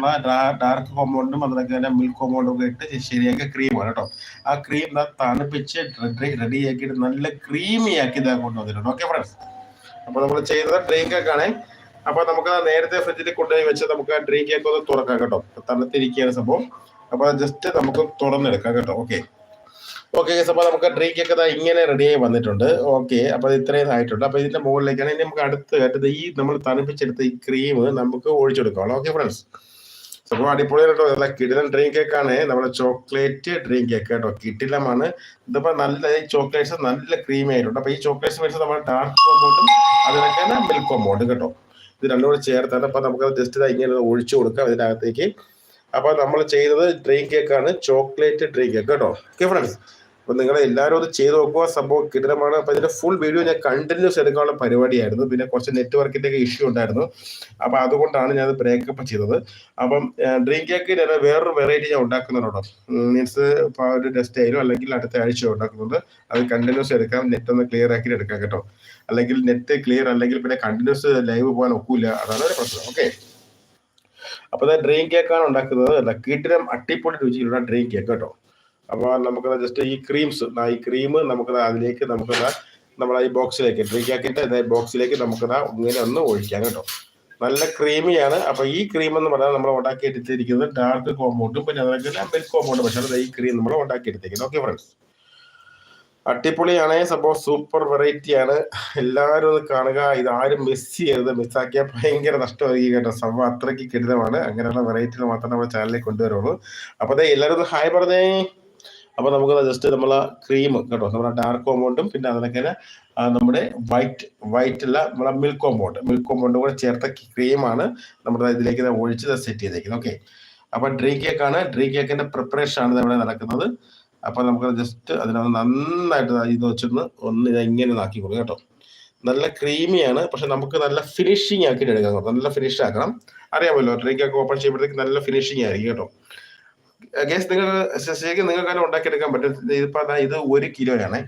നമ്മൾ ഡാർക്ക് കോമ്പൗണ്ടും അതിനൊക്കെ തന്നെ മിൽക്ക് കോമ്പൗണ്ടും ഒക്കെ ഇട്ട് ശരിയാക്കിയ ക്രീമാണ് കേട്ടോ. ആ ക്രീം തണുപ്പിച്ച് റെഡി ആക്കിയിട്ട് നല്ല ക്രീമി ആക്കി ഇതാ കൊണ്ടുവന്നിട്ടുണ്ട്. ഓക്കെ ഫ്രണ്ട്സ് അപ്പൊ നമ്മൾ ചെയ്യുന്നത് ഡ്രീം കേക്ക് ആണ് അപ്പൊ നമുക്ക് നേരത്തെ ഫ്രിഡ്ജിൽ കൊണ്ടുപോയി വെച്ച് നമുക്ക് ആ ഡ്രീം കേക്ക് ഒന്ന് തുറക്കാം കേട്ടോ. തണുത്തിരിക്കുകയാണ് സംഭവം. അപ്പൊ ജസ്റ്റ് നമുക്ക് തുറന്നെടുക്കാം കേട്ടോ. ഓക്കെ ഓക്കെ അപ്പൊ നമുക്ക് ഡ്രീം കേക്ക് ഇതാ ഇങ്ങനെ റെഡി ആയി വന്നിട്ടുണ്ട്. ഓക്കെ അപ്പൊ ഇത് ഇത്രയും ആയിട്ടുണ്ട്. അപ്പൊ ഇതിന്റെ മുകളിലേക്കാണ് ഇനി നമുക്ക് അടുത്ത് കേട്ടത് ഈ നമ്മൾ തണുപ്പിച്ചെടുത്ത ഈ ക്രീം നമുക്ക് ഒഴിച്ചെടുക്കാം ഓക്കെ ഫ്രണ്ട്സ് അപ്പോൾ അടിപൊളി കേട്ടോ നല്ല കിടിലൻ ഡ്രീം കേക്ക് ആണ്. നമ്മുടെ ചോക്ലേറ്റ് ഡ്രീം കേക്ക് കേട്ടോ. കിട്ടിലമാണ് ഇതിപ്പോ നല്ല ഈ ചോക്ലേറ്റ്സ് നല്ല ക്രീമി ആയിട്ടുണ്ട്. അപ്പൊ ഈ ചോക്ലേറ്റ്സ് മേടിച്ച് നമ്മുടെ ഡാർക്ക് കോമ്പൗണ്ടും അതിനൊക്കെ മിൽക്ക് കോമ്പൗണ്ട് കേട്ടോ. ഇത് രണ്ടും കൂടെ ചേർത്താണ്. അപ്പൊ നമുക്ക് ജസ്റ്റ് ഇങ്ങനെ ഒഴിച്ചു കൊടുക്കാം ഇതിനകത്തേക്ക്. അപ്പൊ നമ്മൾ ചെയ്തത് ഡ്രീം കേക്ക് ആണ്. ചോക്ലേറ്റ് ഡ്രീം കേക്ക് കേട്ടോ. ഓക്കെ ഫ്രണ്ട്സ് അപ്പൊ നിങ്ങൾ എല്ലാവരും അത് ചെയ്ത് നോക്കുക. സംഭവം കിടിലമാണ്. അപ്പൊ ഇതിന്റെ ഫുൾ വീഡിയോ ഞാൻ കണ്ടിന്യൂസ് എടുക്കാനുള്ള പരിപാടിയായിരുന്നു. പിന്നെ കുറച്ച് നെറ്റ്വർക്കിന്റെ ഒക്കെ ഇഷ്യൂ ഉണ്ടായിരുന്നു. അപ്പൊ അതുകൊണ്ടാണ് ഞാൻ ബ്രേക്കപ്പ് ചെയ്തത്. അപ്പം ഡ്രീം കേക്ക് ഞാൻ വേറൊരു വെറൈറ്റി ഞാൻ ഉണ്ടാക്കുന്നുണ്ടോ? മീൻസ് ഇപ്പൊ ഒരു ടെസ്റ്റ് ആയാലും അല്ലെങ്കിൽ അടുത്ത ആഴ്ച ഉണ്ടാക്കുന്നുണ്ട്. അത് കണ്ടിന്യൂസ് എടുക്കാം. നെറ്റ് ഒന്ന് ക്ലിയർ ആക്കി എടുക്കാം കേട്ടോ. അല്ലെങ്കിൽ നെറ്റ് ക്ലിയർ അല്ലെങ്കിൽ പിന്നെ കണ്ടിന്യൂസ് ലൈവ് പോകാൻ ഒക്കില്ല. അതാണ് ഒരു പ്രശ്നം. ഓക്കെ അപ്പൊ ഡ്രീം കേക്കാണ് ഉണ്ടാക്കുന്നത്. അല്ല ലക്കീട്ടിനും അട്ടിപ്പൊളി രുചിയിലുള്ള ഡ്രീം കേക്ക് കേട്ടോ. അപ്പൊ നമുക്ക് ജസ്റ്റ് ഈ ക്രീംസ് ഈ ക്രീം നമുക്ക് അതിലേക്ക് നമുക്ക് നമ്മളെ ഈ ബോക്സിലേക്ക് ഡ്രീം കേക്കിന്റെ ബോക്സിലേക്ക് നമുക്ക് ഇങ്ങനെ ഒന്ന് ഒഴിക്കാം കേട്ടോ. നല്ല ക്രീമിയാണ് അപ്പൊ ഈ ക്രീം എന്ന് പറഞ്ഞാൽ നമ്മൾ ഉണ്ടാക്കി എടുത്തിരിക്കുന്നത് ഡാർക്ക് കോമ്പൗണ്ടും പിന്നെ അതൊക്കെ മിൽക്ക് കോമ്പൗണ്ടും പക്ഷേ ഈ ക്രീം നമ്മൾ ഉണ്ടാക്കി എടുത്തിരിക്കുന്നത് ഓക്കെ ഫ്രണ്ട്സ് അടിപൊളിയാണ്. സംഭവം സൂപ്പർ വെറൈറ്റി ആണ്. എല്ലാവരും കാണുക. ഇത് ആരും മിസ് ചെയ്യരുത് മിസ്സാക്കിയാൽ ഭയങ്കര നഷ്ടമായിരിക്കും കേട്ടോ. സംഭവം അത്രയ്ക്ക് കരുതമാണ് അങ്ങനെയുള്ള വെറൈറ്റികൾ മാത്രമേ നമ്മുടെ ചാനലിൽ കൊണ്ടുവരുള്ളൂ. അപ്പൊ അതെ എല്ലാവരും ഹായ് പറഞ്ഞേ. അപ്പൊ നമുക്ക് ജസ്റ്റ് നമ്മൾ ക്രീം കേട്ടോ നമ്മുടെ ഡാർക്ക് കോമ്പൗണ്ടും പിന്നെ അതിനൊക്കെ നമ്മുടെ വൈറ്റ് വൈറ്റ് അല്ല നമ്മുടെ മിൽക്ക് കോമ്പൗണ്ട് മിൽക്ക് കോമ്പൗണ്ട് കൂടെ ചേർത്ത ക്രീമാണ് നമ്മുടെ ഇതിലേക്ക് ഒഴിച്ച് സെറ്റ് ചെയ്തേക്കുന്നത് ഓക്കെ അപ്പൊ ഡ്രീ കേക്ക് ആണ് ഡ്രീ കേക്കിന്റെ പ്രിപ്പറേഷൻ ആണ് ഇവിടെ നടക്കുന്നത്. അപ്പൊ നമുക്ക് ജസ്റ്റ് അതിനകത്ത് നന്നായിട്ട് ഇത് വെച്ചൊന്ന് ഒന്ന് ഇത് ഇങ്ങനെ ആക്കി കൊടുക്കും കേട്ടോ. നല്ല ക്രീമിയാണ് പക്ഷെ നമുക്ക് നല്ല ഫിനിഷിങ് ആക്കിയിട്ട് എടുക്കാം നല്ല ഫിനിഷ് ആക്കണം. അറിയാമല്ലോ ഡ്രീ കേക്ക് ഓപ്പൺ ചെയ്യുമ്പോഴത്തേക്ക് നല്ല ഫിനിഷിങ് ആയിരിക്കും കേട്ടോ. ഗേസ് നിങ്ങൾ ശരിക്കും നിങ്ങൾക്ക് തന്നെ ഉണ്ടാക്കിയെടുക്കാൻ പറ്റും. ഇതിപ്പോ ഇത് ഒരു കിലോയാണ്.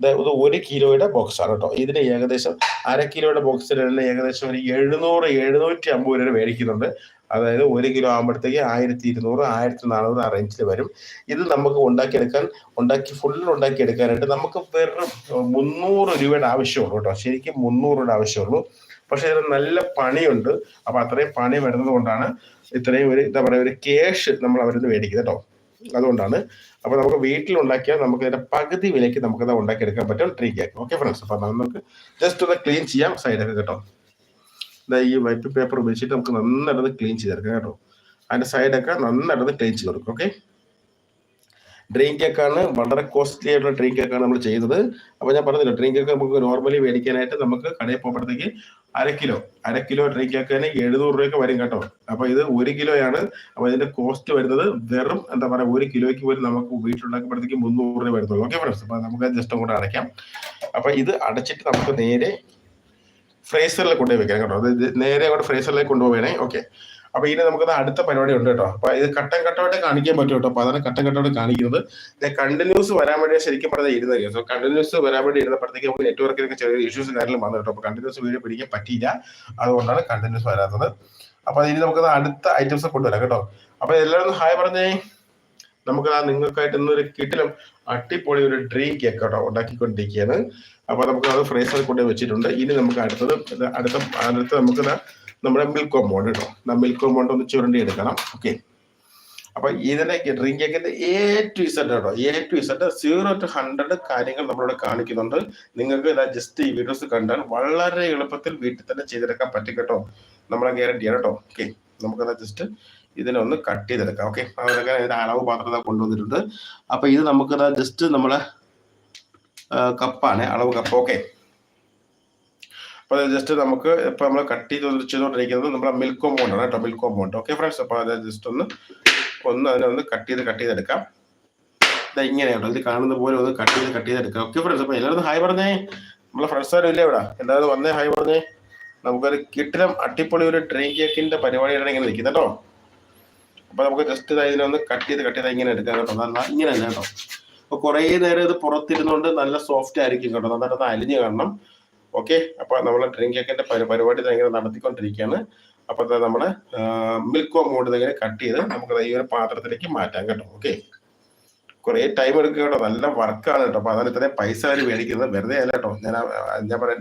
ഇത് ഒരു കിലോയുടെ ബോക്സാണ് കേട്ടോ. ഇതിന് ഏകദേശം അര കിലോയുടെ ബോക്സിന് ഏകദേശം ഒരു എഴുന്നൂറ് എഴുന്നൂറ്റി അമ്പത് രൂപ മേടിക്കുന്നുണ്ട്. അതായത് ഒരു കിലോ ആകുമ്പോഴത്തേക്ക് ആയിരത്തി ഇരുന്നൂറ് ആയിരത്തി നാനൂറ് ആ റേഞ്ചിൽ വരും. ഇത് നമുക്ക് ഉണ്ടാക്കിയെടുക്കാൻ ഉണ്ടാക്കി ഫുൾ ഉണ്ടാക്കിയെടുക്കാനായിട്ട് നമുക്ക് വെറും മുന്നൂറ് രൂപയുടെ ആവശ്യമുള്ളൂ കേട്ടോ. ശരിക്കും മുന്നൂറ് രൂപയുടെ ആവശ്യമുള്ളൂ. പക്ഷെ ഇതിന് നല്ല പണിയുണ്ട്. അപ്പൊ അത്രയും പണി വരുന്നത് കൊണ്ടാണ് ഇത്രയും ഒരു എന്താ പറയുക ഒരു ക്യാഷ് നമ്മൾ അവരിന്ന് മേടിക്കുന്നത് കേട്ടോ അതുകൊണ്ടാണ്. അപ്പൊ നമുക്ക് വീട്ടിൽ ഉണ്ടാക്കിയാൽ നമുക്ക് ഇതിന്റെ പകുതി വിലയ്ക്ക് നമുക്ക് ഇത് ഉണ്ടാക്കിയെടുക്കാൻ പറ്റും ട്രീ കേക്ക് ഓക്കെ ഫ്രണ്ട്സ് അപ്പൊ നമുക്ക് ജസ്റ്റ് ഒന്ന് ക്ലീൻ ചെയ്യാം സൈഡൊക്കെ കേട്ടോ ഈ വൈപ്പ് പേപ്പർ ഉപയോഗിച്ചിട്ട് നമുക്ക് നന്നായിട്ട് ക്ലീൻ ചെയ്തെടുക്കാം കേട്ടോ. അതിന്റെ സൈഡൊക്കെ നന്നായിട്ട് ക്ലീൻ ചെയ്ത് കൊടുക്കും ഓക്കെ ഡ്രീം കേക്കാണ് വളരെ കോസ്റ്റ്ലി ആയിട്ടുള്ള ഡ്രീം കേക്കാണ് നമ്മൾ ചെയ്തത് അപ്പോൾ ഞാൻ പറഞ്ഞില്ല ഡ്രീം കേക്ക് നമുക്ക് നോർമലി മേടിക്കാനായിട്ട് നമുക്ക് കടയിൽ പോകുമ്പോഴത്തേക്ക് അര കിലോ. അര കിലോ ഡ്രീം കേക്ക് തന്നെ എഴുന്നൂറ് രൂപയ്ക്ക് വരും കേട്ടോ. അപ്പൊ ഇത് ഒരു കിലോയാണ്. അപ്പൊ ഇതിന്റെ കോസ്റ്റ് വരുന്നത് വെറും എന്താ പറയുക ഒരു കിലോയ്ക്ക് പോലും നമുക്ക് വീട്ടിലുണ്ടാക്കുമ്പോഴത്തേക്ക് മുന്നൂറ് രൂപ വരുന്നുള്ളൂ. ഓക്കെ ഫ്രണ്ട്സ് അപ്പൊ നമുക്ക് ജസ്റ്റ് അങ്ങോട്ട് അടയ്ക്കാം. അപ്പൊ ഇത് അടച്ചിട്ട് നമുക്ക് നേരെ ഫ്രേസറിൽ കൊണ്ടുപോയി വെക്കാം കേട്ടോ. അത് നേരെ അങ്ങോട്ട് ഫ്രേസറിലേക്ക് കൊണ്ടുപോകണേ ഓക്കെ അപ്പൊ ഇനി നമുക്ക് അടുത്ത പരിപാടി ഉണ്ട് കേട്ടോ. അപ്പൊ ഇത് ഘട്ടം ഘട്ടമായിട്ട് കാണിക്കാൻ പറ്റും കേട്ടോ. അപ്പൊ അതാണ് ഘട്ടം ഘട്ടമായിട്ട് കാണിക്കുന്നത്. കണ്ടിന്യൂസ് വരാൻ വേണ്ടി ശരിക്കും പറഞ്ഞാൽ ഇരുന്നത് സോ കണ്ടിന്യൂസ് വരാൻ വേണ്ടി ഇരുന്നപ്പോഴത്തേക്ക് നമുക്ക് നെറ്റ്വർക്കിലൊക്കെ ചെറിയ ഇഷ്യൂസ് കാര്യങ്ങളും വന്നു കേട്ടോ. അപ്പൊ കണ്ടിന്യൂസ് വീഡിയോ പിടിക്കാൻ പറ്റിയില്ല. അതുകൊണ്ടാണ് കണ്ടിന്യൂസ് വരാത്തത്. അപ്പൊ ഇനി നമുക്ക് അടുത്ത ഐറ്റംസ് കൊണ്ടുവരാം കേട്ടോ. അപ്പൊ എല്ലാവരും ഹായ് പറഞ്ഞേ. നമുക്ക് ആ നിങ്ങൾക്കായിട്ട് ഇന്നൊരു കിട്ടിലും അട്ടിപ്പൊളി ഒരു ഡ്രീം കേക്ക് കേട്ടോ ഉണ്ടാക്കിക്കൊണ്ടിരിക്കുകയാണ്. അപ്പൊ നമുക്ക് അത് ഫ്രേസ് കൊണ്ട് വെച്ചിട്ടുണ്ട്. ഇനി നമുക്ക് അടുത്തത് അടുത്ത അടുത്ത നമുക്ക് നമ്മുടെ മിൽക്ക് കോമ്പൗണ്ട് കേട്ടോ മിൽക്ക് കോമ്പൗണ്ട് ഒന്ന് ചുരണ്ടി എടുക്കണം. ഓക്കെ അപ്പൊ ഇതിന്റെ ഡ്രീം കേക്കിന്റെ എ ടു ഇസഡ് കേട്ടോ A to Z zero to hundred കാര്യങ്ങൾ നമ്മളിവിടെ കാണിക്കുന്നുണ്ട്. നിങ്ങൾക്ക് ഇതാ ജസ്റ്റ് ഈ വീഡിയോസ് കണ്ടാൽ വളരെ എളുപ്പത്തിൽ വീട്ടിൽ തന്നെ ചെയ്തെടുക്കാൻ പറ്റും കേട്ടോ. നമ്മളെ ഗ്യാരണ്ടിയാണ് കേട്ടോ. ഓക്കെ നമുക്കത് ജസ്റ്റ് ഇതിനെ ഒന്ന് കട്ട് ചെയ്തെടുക്കാം. ഓക്കെ അതൊക്കെ ഇതിന്റെ അളവ് പാത്രത കൊണ്ടുവന്നിട്ടുണ്ട്. അപ്പൊ ഇത് നമുക്കത് ജസ്റ്റ് നമ്മളെ കപ്പാണ് അളവ് കപ്പ് ഓക്കെ അപ്പോൾ ജസ്റ്റ് നമുക്ക് ഇപ്പൊ നമ്മൾ കട്ട് ചെയ്ത് ചെയ്തുകൊണ്ടിരിക്കുന്നത് നമ്മുടെ മിൽക്ക് കോമ്പൗണ്ട് ആണ് കേട്ടോ മിൽക്ക് കോമ്പൗണ്ട് ഓക്കെ ഫ്രണ്ട്സ് അപ്പോൾ അത് ജസ്റ്റ് ഒന്ന് ഒന്ന് അതിനെ ഒന്ന് കട്ട് ചെയ്ത് കട്ട് ചെയ്തെടുക്കാം. ഇതാ ഇങ്ങനെയാണ് ഇത് കാണുന്ന പോലെ ഒന്ന് കട്ട് ചെയ്ത് കട്ട് ചെയ്തെടുക്കാം. ഓക്കെ ഫ്രണ്ട്സ് അപ്പോൾ എല്ലാവരും ഹായ് പറഞ്ഞേ. നമ്മളെ ഫ്രണ്ട്സ് ആരും ഇല്ലേ ഇവിടെ? എല്ലാവരും വന്നേ ഹായ് പറഞ്ഞേ. നമുക്കൊരു കിട്ടിലും അട്ടിപ്പൊളി ഒരു ട്രെയിൻ കേക്കിന്റെ പരിപാടിയാണ് ഇങ്ങനെ നിൽക്കുന്നത് കേട്ടോ. അപ്പൊ നമുക്ക് ജസ്റ്റ് ഇതിനെ ഒന്ന് കട്ട് ചെയ്ത് കട്ട് ചെയ്ത് ഇങ്ങനെ എടുക്കാം കേട്ടോ. ഇങ്ങനെ തന്നെ കേട്ടോ. അപ്പൊ കുറേ നേരം ഇത് പുറത്തിരുന്നുകൊണ്ട് നല്ല സോഫ്റ്റ് ആയിരിക്കും കേട്ടോ. നന്നായിട്ട് അലിഞ്ഞ് കാണണം. ഓക്കെ അപ്പൊ നമ്മൾ ഡ്രിങ്ക് കേക്കിന്റെ പരിപാടി ഇങ്ങനെ നടത്തിക്കൊണ്ടിരിക്കുകയാണ് അപ്പൊ ദാ നമ്മുടെ മിൽക്ക് മോഡ് ഇങ്ങനെ കട്ട് ചെയ്ത് നമുക്ക് ഈ ഒരു പാത്രത്തിലേക്ക് മാറ്റാം കേട്ടോ. ഓക്കെ കുറേ ടൈം എടുക്കുക കേട്ടോ. നല്ല വർക്കാണ് കേട്ടോ. അപ്പൊ അതാണ് ഇത്രയും പൈസ അവർ മേടിക്കുന്നത്. വെറുതെ അല്ല കേട്ടോ. ഞാൻ ഞാൻ പറയാം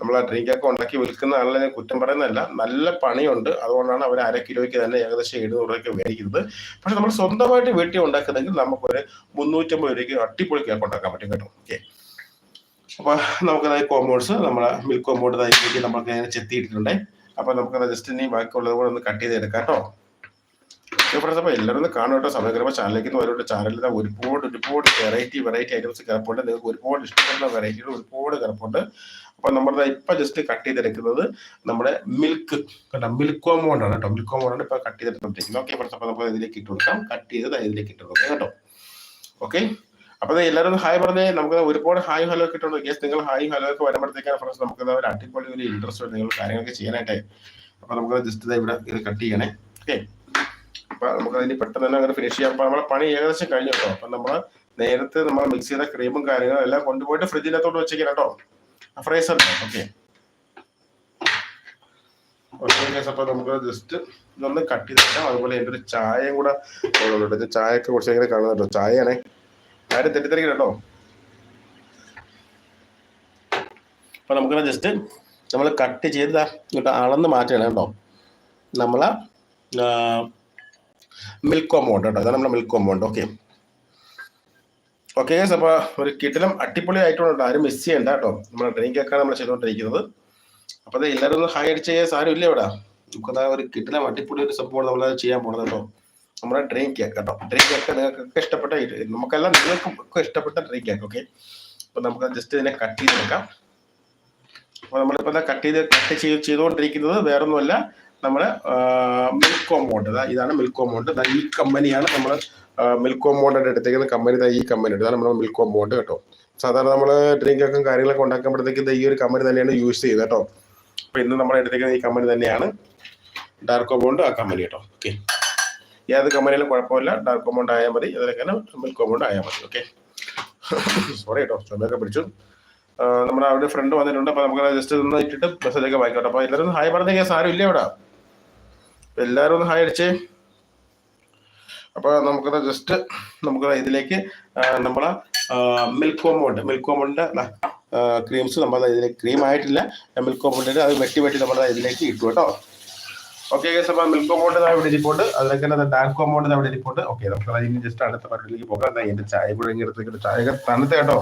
നമ്മൾ ആ ഡ്രിങ്ക് ഒക്കെ ഉണ്ടാക്കി വിൽക്കുന്ന ആളെ ഞാൻ കുറ്റം പറയുന്നതല്ല. നല്ല പണിയുണ്ട്. അതുകൊണ്ടാണ് അവർ അര കിലോയ്ക്ക് തന്നെ ഏകദേശം എഴുന്നൂറ് രൂപയ്ക്ക് മേടിക്കുന്നത്. പക്ഷെ നമ്മൾ സ്വന്തമായിട്ട് വീട്ടിൽ ഉണ്ടാക്കുന്നെങ്കിൽ നമുക്കൊരു മുന്നൂറ്റമ്പത് രൂപയ്ക്ക് അടിപൊളി കേക്ക് ഉണ്ടാക്കാൻ പറ്റും കേട്ടോ. ഓക്കെ അപ്പൊ നമുക്ക് കോമ്പൗണ്ട്സ് നമ്മളെ മിൽക്ക് കോമ്പൗണ്ട് ഇതിലേക്ക് നമ്മൾക്ക് ഇങ്ങനെ ചെത്തിയിട്ടുണ്ട് അപ്പൊ നമുക്ക് ജസ്റ്റ് ഇനി ബാക്കിയുള്ളത് കൂടെ ഒന്ന് കട്ട് ചെയ്തെടുക്കാം കേട്ടോ. ഇപ്പോഴത്തെ അപ്പോൾ എല്ലാവരും ഒന്ന് കാണും കേട്ടോ. സമയക്രമ ചാനലിലേക്ക് വരുന്നുണ്ട് ചാനലിൽ ഒരുപാട് ഒരുപാട് വെറൈറ്റി വെറൈറ്റി ഐറ്റംസ് കിടപ്പുണ്ട്. നിങ്ങൾക്ക് ഒരുപാട് ഇഷ്ടപ്പെടുന്ന വെറൈറ്റികൾ ഒരുപാട് കിടപ്പുണ്ട്. അപ്പോൾ നമ്മുടെ ഇപ്പൊ ജസ്റ്റ് കട്ട് ചെയ്തെടുക്കുന്നത് നമ്മുടെ മിൽക്ക് കേട്ടോ മിൽക്ക് കോമ്പൗണ്ട് ആണ് കേട്ടോ. മിൽക്ക് കോമ്പൗണ്ട് ആണ് ഇപ്പൊ കട്ട് ചെയ്തെടുത്തോണ്ടിരിക്കുന്നത് ഓക്കെ ഇപ്പോഴത്തെ അപ്പോൾ നമുക്ക് ഇതിലേക്ക് ഇട്ട് കൊടുക്കാം. കട്ട് ചെയ്ത് ഇതിലേക്ക് ഇട്ട് കൊടുക്കാം കേട്ടോ. ഓക്കെ അപ്പൊ എല്ലാവരും ഹായ് പറഞ്ഞേ. നമുക്ക് ഒരുപാട് ഹായ് ഹലോ ഒക്കെ ഇട്ടുണ്ട്. യെസ് നിങ്ങൾ ഹായ് ഹലോ ഒക്കെ വരുമ്പോഴത്തേക്കാണ് ഫ്രണ്ട്സ് നമുക്ക് ഒരു അടിപൊളി ഒരു ഇൻട്രസ്റ്റ് നിങ്ങൾ കാര്യങ്ങളൊക്കെ ചെയ്യാനായിട്ട്. അപ്പൊ നമുക്ക് ജസ്റ്റ് ഇവിടെ ഇത് കട്ട് ചെയ്യണേ. ഓക്കെ അപ്പൊ നമുക്ക് അതിന് പെട്ടെന്ന് തന്നെ അങ്ങനെ ഫിനിഷ് ചെയ്യാം. അപ്പൊ നമ്മളെ പണി ഏകദേശം കഴിഞ്ഞു കേട്ടോ. അപ്പൊ നമ്മൾ നേരത്തെ നമ്മൾ മിക്സ് ചെയ്ത ക്രീമും കാര്യങ്ങളും എല്ലാം കൊണ്ടുപോയിട്ട് ഫ്രിഡ്ജിനകത്തോട്ട് വെച്ചേക്കാം കേട്ടോ. ഫ്രൈസർ ഓക്കെ അപ്പൊ നമുക്ക് ജസ്റ്റ് ഇതൊന്ന് കട്ട് ചെയ്തിട്ടാം അതുപോലെ എന്റെ ഒരു ചായയും കൂടെ ചായ ഒക്കെ കുറച്ച് കാണുന്നുണ്ടോ. കാണുന്നത് കേട്ടോ ചായയാണേ. ആരും തെറ്റിദ്ധരിക്കണം അപ്പൊ നമുക്ക് ജസ്റ്റ് നമ്മൾ കട്ട് ചെയ്ത് ഇങ്ങോട്ട് അളന്ന് മാറ്റണം കേട്ടോ. നമ്മളെ മിൽക്ക് കോമ്പൗണ്ട് കേട്ടോ. അതാണ് നമ്മുടെ മിൽക്ക് കോമ്പൗണ്ട് ഓക്കെ ഓക്കെ അപ്പൊ ഒരു കിട്ടിലും അടിപൊളി ആയിട്ടുണ്ട് ആരും മിസ് ചെയ്യണ്ട കേട്ടോ. നമ്മുടെ ഡ്രിങ്ക് ഒക്കെ നമ്മൾ ചെയ്തുകൊണ്ടിരിക്കുന്നത്. അപ്പൊ അത് എല്ലാവരും ഒന്ന് ഹൈ അടിച്ച് സാരമില്ല ഇവിടെ. നമുക്കതാ ഒരു കിട്ടിലും അടിപൊളി ഒരു സംഭവം നമ്മൾ ചെയ്യാൻ പോണത് കേട്ടോ. നമ്മുടെ ഡ്രിങ്ക് കേക്ക് കേട്ടോ. ഡ്രിങ്ക് കേക്ക് നിങ്ങൾക്കൊക്കെ ഇഷ്ടപ്പെട്ട നമുക്കെല്ലാം നിങ്ങൾക്കും ഒക്കെ ഇഷ്ടപ്പെട്ട ഡ്രിങ്ക് കേക്ക് ഓക്കെ അപ്പൊ നമുക്ക് ജസ്റ്റ് ഇതിനെ കട്ട് ചെയ്ത് എടുക്കാം അപ്പൊ നമ്മളിപ്പോ കട്ട് ചെയ്ത് കട്ട് ചെയ്ത് ചെയ്തുകൊണ്ടിരിക്കുന്നത് വേറൊന്നുമല്ല. നമ്മുടെ മിൽക്ക് കോമ്പൗണ്ട് ഇതാണ് മിൽക്ക് കോമ്പൗണ്ട് ഈ കമ്പനിയാണ് നമ്മൾ മിൽക്ക് കോമ്പൗണ്ടായിട്ട് എടുത്തേക്കുന്ന കമ്പനി. ഈ കമ്പനി ഇതാണ് നമ്മൾ മിൽക്ക് കോമ്പൗണ്ട് കേട്ടോ. സാധാരണ നമ്മൾ കേക്കും കാര്യങ്ങളൊക്കെ ഉണ്ടാക്കുമ്പോഴത്തേക്ക് ഈ ഒരു കമ്പനി തന്നെയാണ് യൂസ് ചെയ്യുന്നത് കേട്ടോ. അപ്പൊ ഇന്ന് നമ്മൾ എടുത്തേക്കുന്ന ഈ കമ്പനി തന്നെയാണ്. ഡാർക്ക് കോമ്പൗണ്ട് ആ കമ്പനി കേട്ടോ. ഓക്കെ ഏത് കമ്പനിയിലും കുഴപ്പമില്ല. ഡാർക്ക് കോമ്പൗണ്ട് ആയാൽ മതി. അതിലൊക്കെ മിൽക്ക് കോമ്പൗണ്ട് ആയാൽ മതി. ഓക്കെ സോറി കേട്ടോ ചുമയൊക്കെ പിടിച്ചു. നമ്മുടെ അവിടെ ഫ്രണ്ട് വന്നിട്ടുണ്ട്. അപ്പൊ നമുക്ക് ജസ്റ്റ് ഒന്ന് ഇട്ടിട്ട് മെസ്സേജൊക്കെ വായിക്കോട്ടെ അപ്പൊ എല്ലാവരും ഹായ് പറഞ്ഞ കേസ്. ആരും ഇല്ല ഇവിടെ? എല്ലാവരും ഒന്ന് ഹായ് അടിച്ചേ. അപ്പൊ നമുക്കത് ജസ്റ്റ് നമുക്ക് ഇതിലേക്ക് നമ്മളെ മിൽക്ക് കോമ്പൗണ്ട് മിൽക്ക് കോമ്പൗണ്ടിന്റെ ക്രീംസ് നമ്മൾ ഇതിലേക്ക് ക്രീം ആയിട്ടില്ല. മിൽക്ക് കോമ്പൗണ്ടിന്റെ അത് വെട്ടി വെട്ടി നമ്മൾ ഇതിലേക്ക് ഇട്ടു കേട്ടോ. ഓക്കെ ഗൈസ് അപ്പോൾ മിൽക്ക് കോമ്പൗണ്ട് ഇവിടെ ഇരിപ്പുണ്ട് അതിലൊക്കെ തന്നെ ഡാർക്ക് കോമ്പൗണ്ട് അവിടെ ഇരിപ്പുണ്ട് ഓക്കെ നമുക്ക് അതിന് ജസ്റ്റ് അടുത്ത പരിപാടിയിലേക്ക് പോകാം. ദാ എന്റെ ചായ കൂടെ ഇങ്ങനെ ചായ തണുത്ത കേട്ടോ.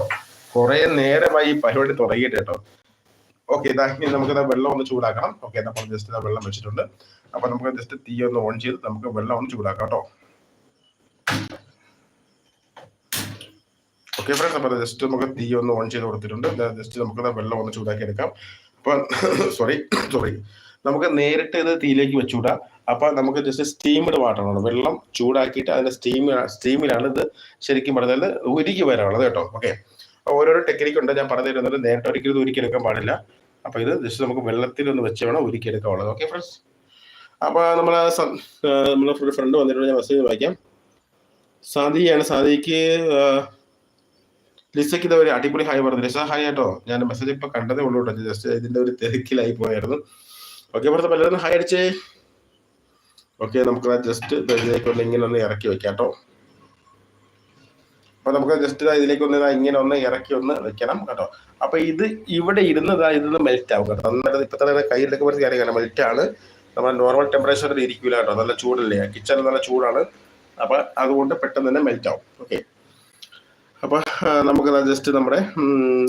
കുറെ നേരമായി ഈ പരിപാടി തുടങ്ങിയിട്ട് കേട്ടോ. ഓക്കെ ഇതാ ഇനി നമുക്ക് വെള്ളം ഒന്ന് ചൂടാക്കണം. ഓക്കെ നമ്മൾ ജസ്റ്റ് വെള്ളം വെച്ചിട്ടുണ്ട്. അപ്പൊ നമുക്ക് ജസ്റ്റ് തീ ഒന്ന് ഓൺ ചെയ്ത് നമുക്ക് വെള്ളം ഒന്ന് ചൂടാക്കാം കേട്ടോ. ഓക്കെ ഫ്രണ്ട്സ് അപ്പോൾ ജസ്റ്റ് നമുക്ക് തീ ഒന്ന് ഓൺ ചെയ്ത് കൊടുത്തിട്ടുണ്ട്. ജസ്റ്റ് നമുക്ക് വെള്ളം ഒന്ന് ചൂടാക്കി എടുക്കാം. അപ്പൊ സോറി സോറി നമുക്ക് നേരിട്ട് ഇത് തീയിലേക്ക് വെച്ചുകൂടാ. അപ്പൊ നമുക്ക് ജസ്റ്റ് സ്റ്റീംഡ് വാട്ടർ ആണ്. വെള്ളം ചൂടാക്കിയിട്ട് അതിന്റെ സ്റ്റീം സ്റ്റീമിലാണ് ഇത് ശരിക്കും പറഞ്ഞാൽ ഉരുക്കി വരാനുള്ളത് കേട്ടോ. ഓക്കെ ഓരോരോ ടെക്നിക്ക് ഉണ്ട്. ഞാൻ പറഞ്ഞു തരുന്നത് നേരിട്ട് ഒരിക്കലും ഉരുക്കിയെടുക്കാൻ പാടില്ല. അപ്പൊ ഇത് ജസ്റ്റ് നമുക്ക് വെള്ളത്തിൽ ഒന്ന് വെച്ച് വേണം ഉരുക്കിയെടുക്കാനുള്ളത്. ഓക്കെ ഫ്രണ്ട്സ് അപ്പൊ നമ്മളെ നമ്മളെ ഫ്രണ്ട് വന്നിട്ടുണ്ട്. ഞാൻ മെസ്സേജ് വായിക്കാം. സാദിയാണ് സാദിക്ക് ലിസയ്ക്ക് ഇതൊരു അടിപൊളി ഹായ് പറഞ്ഞു ലിസ ഹായ് കേട്ടോ ഞാൻ മെസ്സേജ് ഇപ്പൊ കണ്ടതേ ഉള്ളൂ കേട്ടോ. ജസ്റ്റ് ഇതിന്റെ ഒരു തിരക്കിലായി പോയായിരുന്നു. ഓക്കെ ഇവിടുത്തെ പലരും ഹായ് അടിച്ചേ. ഓക്കെ നമുക്ക് ജസ്റ്റ് ഇതിലേക്ക് ഒന്ന് ഇങ്ങനെ ഒന്ന് ഇറക്കി വെക്കാം കേട്ടോ നമുക്ക് ജസ്റ്റ് ഇതിലേക്ക് ഒന്ന് ഇങ്ങനെ ഒന്ന് ഇറക്കി ഒന്ന് വെക്കണം കേട്ടോ. അപ്പൊ ഇത് ഇവിടെ ഇരുന്ന് ഇതാ ഇതൊന്ന് മെൽറ്റ് ആവും കേട്ടോ. നന്നായിട്ട് ഇപ്പൊ തന്നെ കയ്യിലൊക്കെ കാര്യം മെൽറ്റ് ആണ്. നമ്മുടെ നോർമൽ ടെമ്പറേച്ചറിൽ ഇരിക്കില്ല കേട്ടോ. നല്ല ചൂടല്ലേ? കിച്ചൺ നല്ല ചൂടാണ്. അപ്പൊ അതുകൊണ്ട് പെട്ടെന്ന് തന്നെ മെൽറ്റ് ആവും. ഓക്കെ അപ്പൊ നമുക്ക് ജസ്റ്റ് നമ്മുടെ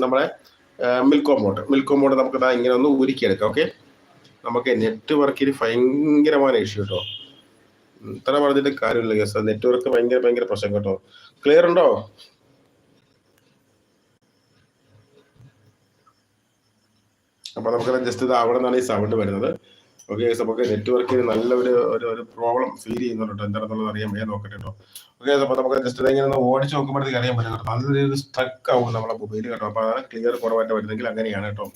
നമ്മുടെ മിൽക്ക് മിൽക്കോമോട്ട് മിൽക്ക് നമുക്ക് ഇങ്ങനെ ഒന്ന് ഉരുക്കിയെടുക്കാം ഓക്കെ നമുക്ക് നെറ്റ്വർക്കിൽ ഭയങ്കരമായ ഇഷ്യൂ കേട്ടോ ഇത്ര പറഞ്ഞിട്ട് കാര്യമില്ല കേസ് നെറ്റ്വർക്ക് ഭയങ്കര ഭയങ്കര പ്രശ്നം കേട്ടോ. ക്ലിയർ ഉണ്ടോ? അപ്പൊ നമുക്ക് ജസ്റ്റ് ഇത് അവിടെ നിന്നാണ് ഈ സൗണ്ട് വരുന്നത്. ഓക്കെ നമുക്ക് നെറ്റ്വർക്കിന് നല്ല ഒരു ഒരു പ്രോബ്ലം ഫീൽ ചെയ്യുന്നുണ്ട് എന്താണെന്നുള്ളത് അറിയാൻ വയ്യ നോക്കട്ടെ കേട്ടോ. ഓക്കെ അപ്പൊ നമുക്ക് ജസ്റ്റ് ഇങ്ങനെ ഒന്ന് ഓടിച്ച് നോക്കുമ്പോഴത്തേക്ക് അറിയാൻ പറ്റും കേട്ടോ. നല്ലൊരു സ്ട്രക്ക് ആവും നമ്മളെ മൊബൈൽ കേട്ടോ. അപ്പൊ അതാണ് ക്ലിയർ കുറവായിട്ട് വരുന്നെങ്കിൽ അങ്ങനെയാണ് കേട്ടോ.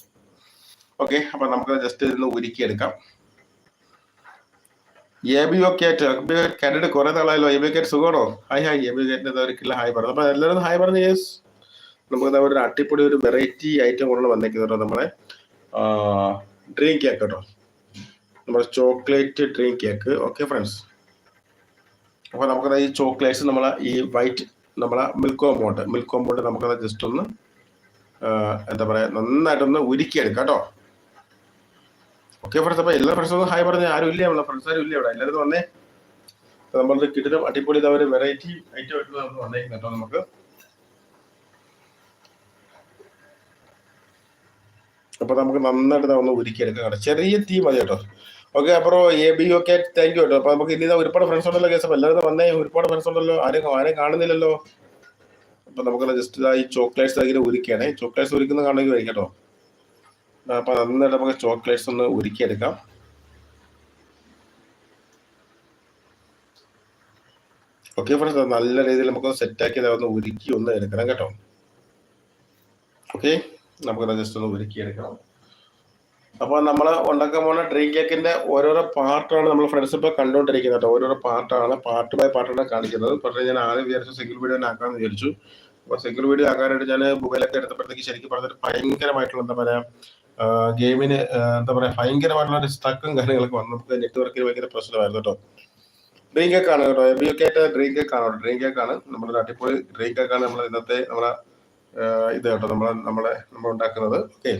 ഓക്കെ അപ്പൊ നമുക്ക് ജസ്റ്റ് ഇന്ന് ഉരുക്കിയെടുക്കാം. A B O Kate candidate കുറെ നാളായല്ലോ. എ ബി കേറ്റ് സുഖമാണോ? ഹായ് ഹായ് എ ബി കാറ്റിന്റെ ഒരിക്കലും ഹായ് പറഞ്ഞു അപ്പൊ എല്ലാവരും ഹായ് പറഞ്ഞു യെസ് നമുക്ക് ഒരു അട്ടിപ്പൊടി ഒരു വെറൈറ്റി ഐറ്റം കൊണ്ട് വന്നേക്കുന്നത് നമ്മുടെ ഡ്രിങ്ക് കേക്ക് കേട്ടോ. നമ്മുടെ chocolate drink cake okay friends അപ്പോൾ നമുക്ക് ഈ ചോക്ലേറ്റ്സ് നമ്മളെ ഈ വൈറ്റ് നമ്മളെ മിൽക്ക് കോമ്പൗണ്ട് മിൽക്ക് കോമ്പൗണ്ട് നമുക്കത് ജസ്റ്റ് ഒന്ന് എന്താ പറയുക നന്നായിട്ടൊന്ന് ഉരുക്കിയെടുക്കാം കേട്ടോ. ഓക്കെ ഫ്രണ്ട്സ് അപ്പൊ എല്ലാ ഫ്രണ്ട്സും ഹായ് പറഞ്ഞ. ആരും ഇല്ല നമ്മളെ ഫ്രണ്ട്സ് ആരും ഇല്ല ഇവിടെ. എല്ലാവരും വന്നേ. നമ്മൾ കിട്ടുന്ന അടിപൊളി ഇതാ ഒരു വെറൈറ്റി ഐറ്റം ആയിട്ട് നമ്മൾ വന്നേക്കുന്നത് കേട്ടോ നമുക്ക്. അപ്പൊ നമുക്ക് നന്നായിട്ട് ഒന്ന് ഉരുക്കിയെടുക്കാം കേട്ടോ. ചെറിയ തീ മതി കേട്ടോ. ഓക്കെ അപ്പുറം എ ബി ഒക്കെ താങ്ക് യു കേട്ടോ. അപ്പൊ നമുക്ക് ഇനി ഒരുപാട് ഫ്രണ്ട്സ് ഉണ്ടല്ലോ കേസ് എല്ലാവരും വന്നേ. ഒരുപാട് ഫ്രണ്ട്സ് ഉണ്ടല്ലോ. ആരും ആരും കാണുന്നില്ലല്ലോ. അപ്പൊ നമുക്ക് ജസ്റ്റ് ഈ ചോക്ലേറ്റ്സ് ഇങ്ങനെ ഉരുക്കിയാണ് ചോക്ലേറ്റ്സ് ഉരുക്കുന്ന കാണുമെങ്കിൽ വരും കേട്ടോ. അപ്പൊ നന്നായിട്ട് നമുക്ക് ചോക്ലേറ്റ്സ് ഒന്ന് ഉരുക്കിയെടുക്കാം. ഓക്കെ ഫ്രണ്ട്സ് നല്ല രീതിയിൽ നമുക്ക് സെറ്റാക്കി ഒന്ന് ഉരുക്കി ഒന്ന് എടുക്കണം കേട്ടോ. ഓക്കെ നമുക്കത് ജസ്റ്റ് ഒന്ന് ഉരുക്കി എടുക്കണം അപ്പോൾ നമ്മൾ ഉണ്ടാക്കാൻ പോകുന്ന ഡ്രീം കേക്കിന്റെ ഓരോരോ പാർട്ടാണ് നമ്മൾ ഫ്രണ്ട്സ് ഇപ്പോൾ കണ്ടുകൊണ്ടിരിക്കുന്നത് കേട്ടോ. ഓരോരോ പാർട്ടാണ് പാർട്ട് ബൈ പാർട്ടാണ് കാണിക്കുന്നത്. പക്ഷേ ഞാൻ ആദ്യം വിചാരിച്ചു സിംഗിൾ വീഡിയോ തന്നെ ആക്കാമെന്ന് വിചാരിച്ചു. അപ്പോൾ സിംഗിൾ വീഡിയോ ആക്കാനായിട്ട് ഞാൻ മൊബൈലൊക്കെ എടുത്തപ്പോഴത്തേക്ക് ശരിക്കും പറഞ്ഞിട്ട് ഭയങ്കരമായിട്ടുള്ള എന്താ പറയുക ഗെയിമിന് എന്താ പറയാ ഭയങ്കരമായിട്ടുള്ള ഒരു സ്റ്റക്കും കാര്യങ്ങളൊക്കെ വന്നു നെറ്റ്വർക്കിന് ഭയങ്കര പ്രശ്നമായിരുന്നു കേട്ടോ. ഡ്രീം കേക്ക് ആണ് കേട്ടോ. എബി ഒക്കെ ആയിട്ട് ഡ്രീം കേക്ക് ആണ് ഡ്രീം കേക്ക് ആണ് നമ്മുടെ അടിപൊളി ഡ്രീം കേക്ക് ആണ് നമ്മൾ ഇന്നത്തെ നമ്മളെ ഇത് കേട്ടോ. നമ്മളെ നമ്മളെ നമ്മൾ ഉണ്ടാക്കുന്നത്. ഓക്കെ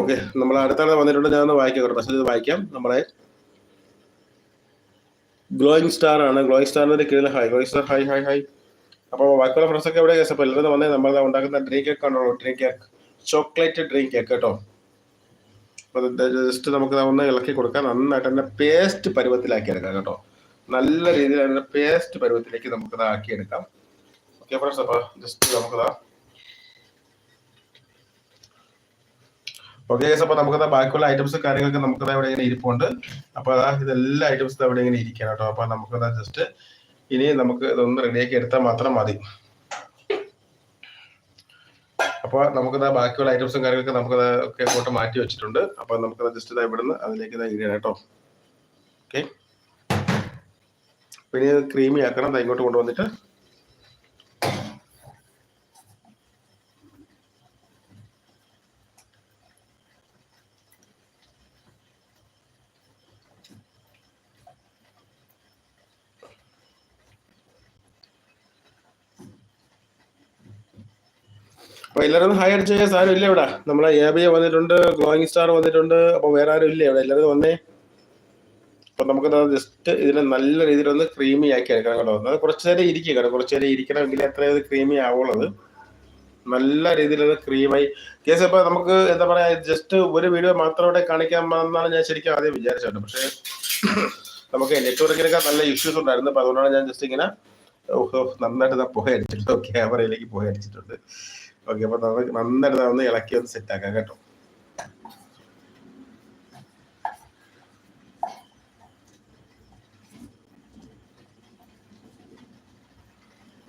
ഓക്കെ നമ്മൾ അടുത്താണ് വന്നിട്ടുണ്ട്. ഞാനൊന്ന് വായിക്കാം കേട്ടോ. ഇത് വായിക്കാം. നമ്മളെ ഗ്ലോയിങ് സ്റ്റാർ ആണ്. ഗ്ലോയിങ് സ്റ്റാറിന്റെ കീഴിൽ hi glowing star hi hi hi അപ്പോൾ ബാക്കിയുള്ള ഫ്രണ്ട്സ് ഒക്കെ എവിടെ കേസ് അപ്പോൾ എല്ലാവരും വന്നേ. നമ്മൾ ഉണ്ടാക്കുന്ന ഡ്രീം കേക്ക് ആണോ dream cake chocolate dream cake കേട്ടോ. അപ്പോൾ ജസ്റ്റ് നമുക്ക് ഒന്ന് ഇളക്കി കൊടുക്കാം. നന്നായിട്ട് തന്നെ പേസ്റ്റ് പരുവത്തിലാക്കി എടുക്കാം കേട്ടോ. നല്ല രീതിയിൽ അതിന്റെ പേസ്റ്റ് പരുവത്തിലേക്ക് നമുക്കത് ആക്കിയെടുക്കാം ഓക്കെ ഫ്രണ്ട്സ് അപ്പോൾ ജസ്റ്റ് നമുക്കതാ ഓക്കെ ഗൈസ് അപ്പോൾ നമുക്കത് ബാക്കിയുള്ള ഐറ്റംസ് കാര്യങ്ങളൊക്കെ നമുക്കത് അവിടെ ഇങ്ങനെ ഇരിപ്പുണ്ട്. അപ്പോൾ അതാ ഇതെല്ലാ ഐറ്റംസും അവിടെ ഇങ്ങനെ ഇരിക്കണം കേട്ടോ. അപ്പോൾ നമുക്കത് ജസ്റ്റ് ഇനി നമുക്ക് ഇതൊന്ന് റെഡിയാക്കി എടുത്താൽ മാത്രം മതി. അപ്പോൾ നമുക്കത് ബാക്കിയുള്ള ഐറ്റംസും കാര്യങ്ങളൊക്കെ നമുക്കത് ഒക്കെ അങ്ങോട്ട് മാറ്റി വെച്ചിട്ടുണ്ട്. അപ്പോൾ നമുക്കത് ജസ്റ്റ് ഇതാ ഇവിടുന്ന് അതിലേക്ക് ഇതാ ഇടണം കേട്ടോ. ഓക്കെ പിന്നെ ക്രീമി ആക്കണം. ഇങ്ങോട്ട് കൊണ്ടുവന്നിട്ട്. അപ്പൊ എല്ലാവരും ഹയർ അടിച്ച ആരും ഇല്ല ഇവിടെ. നമ്മളെ ബി വന്നിട്ടുണ്ട് ഗ്ലോയിങ് സ്റ്റാർ വന്നിട്ടുണ്ട് അപ്പൊ വേറെ ആരും ഇല്ല ഇവിടെ. എല്ലാവരും വന്നേ. അപ്പൊ നമുക്ക് ജസ്റ്റ് ഇതിനെ നല്ല രീതിയിൽ ഒന്ന് ക്രീമി ആക്കി എടുക്കണം കേട്ടോ. അത് കുറച്ച് നേരം ഇരിക്കുക കേട്ടോ. കുറച്ച് നേരം ഇരിക്കണമെങ്കിൽ എത്ര ഇത് ക്രീമി ആവുള്ളത്. നല്ല രീതിയിൽ അത് ക്രീമായി കേസ് ഇപ്പൊ നമുക്ക് എന്താ പറയാ ജസ്റ്റ് ഒരു വീഡിയോ മാത്രം ഇവിടെ കാണിക്കാൻ എന്നാണ് ഞാൻ ശരിക്കും ആദ്യം വിചാരിച്ചത് പക്ഷേ നമുക്ക് നെറ്റ്വർക്കിനൊക്കെ നല്ല ഇഷ്യൂസ് ഉണ്ടായിരുന്നു. അപ്പൊ അതുകൊണ്ടാണ് ഞാൻ ജസ്റ്റ് ഇങ്ങനെ നന്നായിട്ട് പുക അടിച്ചിട്ടുണ്ട് ക്യാമറയിലേക്ക് പുക അടിച്ചിട്ടുണ്ട്. ഓക്കെ അപ്പൊ നമുക്ക് നന്നായിട്ട് ഒന്ന് ഇളക്കി ഒന്ന് സെറ്റ് ആക്കാം കേട്ടോ.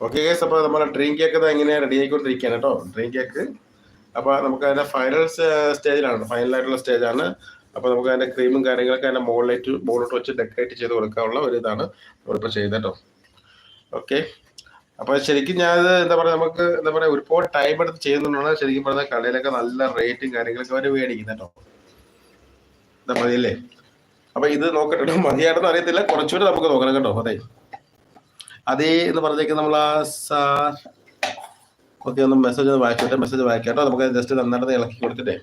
ഓക്കെ ഗേസ് അപ്പോൾ നമ്മുടെ ഡ്രീം കേക്ക് ഇങ്ങനെ റെഡി ആയിക്കൊണ്ടിരിക്കുകയാണ് കേട്ടോ. ഡ്രീം കേക്ക് അപ്പോൾ നമുക്ക് അതിന്റെ ഫൈനൽ സ്റ്റേജിലാണ് ഫൈനൽ ആയിട്ടുള്ള സ്റ്റേജാണ് അപ്പോൾ നമുക്ക് അതിന്റെ ക്രീമും കാര്യങ്ങളൊക്കെ അതിന്റെ മുകളിലേക്ക് മുകളിലോട്ട് വെച്ച് ഡെക്കറേറ്റ് ചെയ്ത് കൊടുക്കാനുള്ള ഒരു ഇതാണ് നമ്മളിപ്പോൾ ചെയ്തത് കേട്ടോ. ഓക്കെ അപ്പോൾ ശരിക്കും ഞാൻ എന്താ പറയാ നമുക്ക് എന്താ പറയാ ഒരുപാട് ടൈം എടുത്ത് ചെയ്യുന്നുണ്ടാണ്. ശരിക്കും പറഞ്ഞാൽ കടയിലൊക്കെ നല്ല റേറ്റും കാര്യങ്ങളൊക്കെ അവർ മേടിക്കുന്നത് എന്താ മതിയല്ലേ? അപ്പൊ ഇത് നോക്കട്ടെ മതിയായിട്ടൊന്നും അറിയത്തില്ല. കുറച്ചുകൂടെ നമുക്ക് നോക്കണം കേട്ടോ അതെ. അതേ എന്ന് പറഞ്ഞേക്ക് നമ്മൾ ആ സാർ ഓക്കെ ഒന്ന് മെസ്സേജ് ഒന്ന് വായിച്ചോട്ടെ മെസ്സേജ് വായിക്കാട്ടോ നമുക്ക് ജസ്റ്റ് നന്നായിട്ട് ഇളക്കി കൊടുത്തിട്ടേ.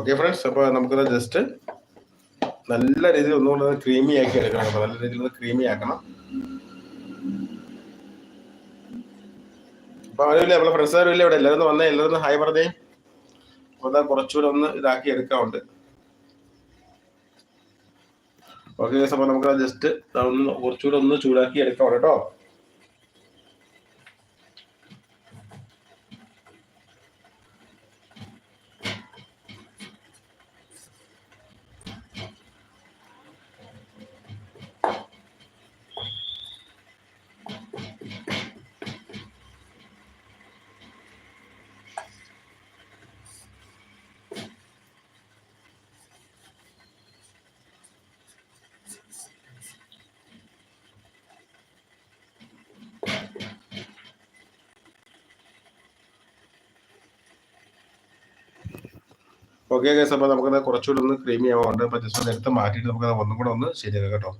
ഓക്കെ ഫ്രണ്ട്സ് അപ്പോൾ നമുക്കത് ജസ്റ്റ് നല്ല രീതിയിൽ ഒന്നുകൂടെ ക്രീമി ആക്കി എടുക്കണം. അപ്പോൾ നല്ല രീതിയിൽ ക്രീമി ആക്കണം. അപ്പൊ അവരുമില്ല നമ്മളെ ഫ്രണ്ട്സ് ആരും ഇല്ല ഇവിടെ എല്ലാവരും വന്നേ. എല്ലാവരും ഹായ് പറഞ്ഞേ. അപ്പൊ അതാ കുറച്ചുകൂടെ ഒന്ന് ഇതാക്കി എടുക്കാറുണ്ട് ഓക്കെ അപ്പൊ നമുക്ക് ജസ്റ്റ് ഒന്ന് കുറച്ചുകൂടെ ഒന്ന് ചൂടാക്കി എടുക്കാം കേട്ടോ. ഓക്കെ കേസ് അപ്പോൾ നമുക്കത് കുറച്ചുകൂടി ഒന്ന് ക്രീമി ആവാറുണ്ട് അപ്പോൾ ജസ്റ്റ് ഒന്ന് എടുത്ത് മാറ്റിയിട്ട് നമുക്ക് ഒന്നും കൂടെ ഒന്ന് ശരിയാക്കാം കേട്ടോ.